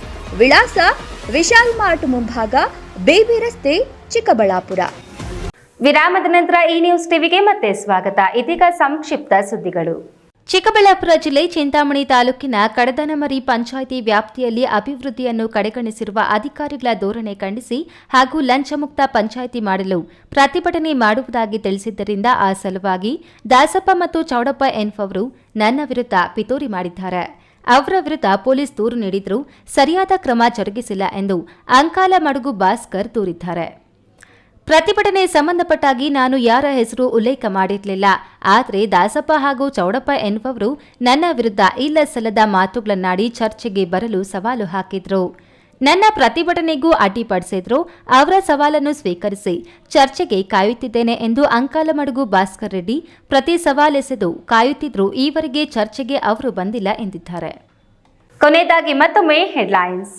ವಿಳಾಸ ವಿಶಾಲ್ ಮಾರ್ಟ್ ಮುಂಭಾಗ ಬೇಬಿ ರಸ್ತೆ ಚಿಕ್ಕಬಳ್ಳಾಪುರ. ವಿರಾಮದ ನಂತರ ಈ ನ್ಯೂಸ್ ಟಿವಿಗೆ ಮತ್ತೆ ಸ್ವಾಗತ. ಇದೀಗ ಸಂಕ್ಷಿಪ್ತ ಸುದ್ದಿಗಳು. ಚಿಕ್ಕಬಳ್ಳಾಪುರ ಜಿಲ್ಲೆ ಚಿಂತಾಮಣಿ ತಾಲೂಕಿನ ಕಡದನಮರಿ ಪಂಚಾಯಿತಿ ವ್ಯಾಪ್ತಿಯಲ್ಲಿ ಅಭಿವೃದ್ಧಿಯನ್ನು ಕಡೆಗಣಿಸಿರುವ ಅಧಿಕಾರಿಗಳ ಧೋರಣೆ ಖಂಡಿಸಿ ಹಾಗೂ ಲಂಚಮುಕ್ತ ಪಂಚಾಯಿತಿ ಮಾಡಲು ಪ್ರತಿಭಟನೆ ಮಾಡುವುದಾಗಿ ತಿಳಿಸಿದ್ದರಿಂದ ಆ ಸಲುವಾಗಿ ದಾಸಪ್ಪ ಮತ್ತು ಚೌಡಪ್ಪ ಎನ್ಫವರು ನನ್ನ ವಿರುದ್ಧ ಪಿತೂರಿ ಮಾಡಿದ್ದಾರೆ. ಅವರ ವಿರುದ್ಧ ಪೊಲೀಸ್ ದೂರು ನೀಡಿದರೂ ಸರಿಯಾದ ಕ್ರಮ ಜರುಗಿಸಿಲ್ಲ ಎಂದು ಅಂಕಾಲ ಮಡುಗು ಭಾಸ್ಕರ್ ದೂರಿದ್ದಾರೆ. ಪ್ರತಿಭಟನೆ ಸಂಬಂಧಪಟ್ಟಾಗಿ ನಾನು ಯಾರ ಹೆಸರು ಉಲ್ಲೇಖ ಮಾಡಿರಲಿಲ್ಲ. ಆದರೆ ದಾಸಪ್ಪ ಹಾಗೂ ಚೌಡಪ್ಪ ಎನ್ನುವವರು ನನ್ನ ವಿರುದ್ಧ ಇಲ್ಲ ಸಲ್ಲದ ಮಾತುಗಳನ್ನಾಡಿ ಚರ್ಚೆಗೆ ಬರಲು ಸವಾಲು ಹಾಕಿದ್ರು. ನನ್ನ ಪ್ರತಿಭಟನೆಗೂ ಅಡ್ಡಿಪಡಿಸಿದ್ರು ಅವರ ಸವಾಲನ್ನು ಸ್ವೀಕರಿಸಿ ಚರ್ಚೆಗೆ ಕಾಯುತ್ತಿದ್ದೇನೆ ಎಂದು ಅಂಕಾಲಮಡುಗು ಭಾಸ್ಕರ್ ರೆಡ್ಡಿ ಪ್ರತಿ ಸವಾಲೆಸೆದು ಕಾಯುತ್ತಿದ್ರು. ಈವರೆಗೆ ಚರ್ಚೆಗೆ ಅವರು ಬಂದಿಲ್ಲ ಎಂದಿದ್ದಾರೆ. ಕೊನೆಯದಾಗಿ ಮತ್ತೊಮ್ಮೆ ಹೆಡ್ಲೈನ್ಸ್.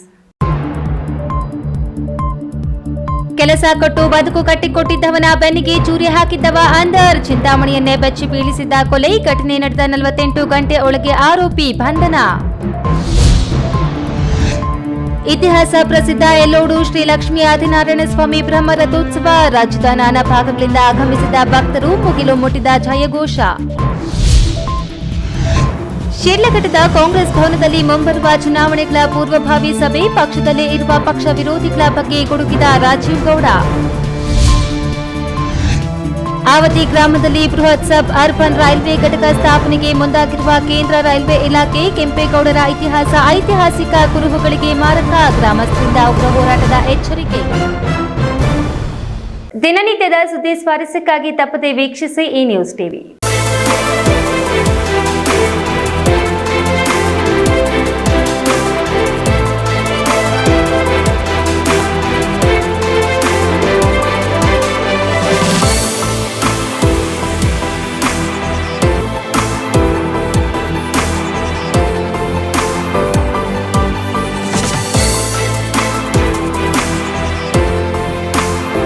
ಕೆಲಸ ಕೊಟ್ಟು ಬದುಕು ಕಟ್ಟಿಕೊಟ್ಟಿದ್ದವನ ಬೆನ್ನಿಗೆ ಚೂರಿ ಹಾಕಿದ್ದವ ಅಂದರ್. ಚಿಂತಾಮಣಿಯನ್ನೇ ಬೆಚ್ಚಿ ಬೀಳಿಸಿದ್ದ ಕೊಲೆ ಘಟನೆ ನಡೆದ ನಲವತ್ತೆಂಟು ಗಂಟೆ ಒಳಗೆ ಆರೋಪಿ ಬಂಧನ. ಇತಿಹಾಸ ಪ್ರಸಿದ್ಧ ಎಲ್ಲೋಡು ಶ್ರೀ ಲಕ್ಷ್ಮೀ ಆದಿನಾರಾಯಣ ಸ್ವಾಮಿ ಬ್ರಹ್ಮ ರಥೋತ್ಸವ ರಾಜ್ಯದ ನಾನಾ ಭಾಗಗಳಿಂದ ಆಗಮಿಸಿದ ಭಕ್ತರು ಮುಗಿಲು ಮುಟ್ಟಿದ ಜಯಘೋಷ ಶಿರ್ಲಘಟ್ಟದ ಕಾಂಗ್ರೆಸ್ ಭವನದಲ್ಲಿ ಮುಂಬರುವ ಚುನಾವಣೆಗಳ ಪೂರ್ವಭಾವಿ ಸಭೆ ಪಕ್ಷದಲ್ಲೇ ಇರುವ ಪಕ್ಷ ವಿರೋಧಿಗಳ ಬಗ್ಗೆ ಗುಡುಗಿದ ರಾಜೀವ್ ಗೌಡ. ಆವತಿ ಗ್ರಾಮದಲ್ಲಿ ಬೃಹತ್ ಸಬ್ ಅರ್ಬನ್ ರೈಲ್ವೆ ಘಟಕ ಸ್ಥಾಪನೆಗೆ ಮುಂದಾಗಿರುವ ಕೇಂದ್ರ ರೈಲ್ವೆ ಇಲಾಖೆ ಕೆಂಪೇಗೌಡರ ಇತಿಹಾಸ ಐತಿಹಾಸಿಕ ಕುರುಹುಗಳಿಗೆ ಮಾರಕ ಗ್ರಾಮಸ್ಥರಿಂದ ಉಗ್ರ ಹೋರಾಟದ ಎಚ್ಚರಿಕೆ. ದಿನನಿತ್ಯದ ಸುದ್ದಿ ಸ್ವಾರಸ್ಯಕ್ಕಾಗಿ ತಪ್ಪದೆ ವೀಕ್ಷಿಸಿ ಈ ನ್ಯೂಸ್ ಟಿವಿ.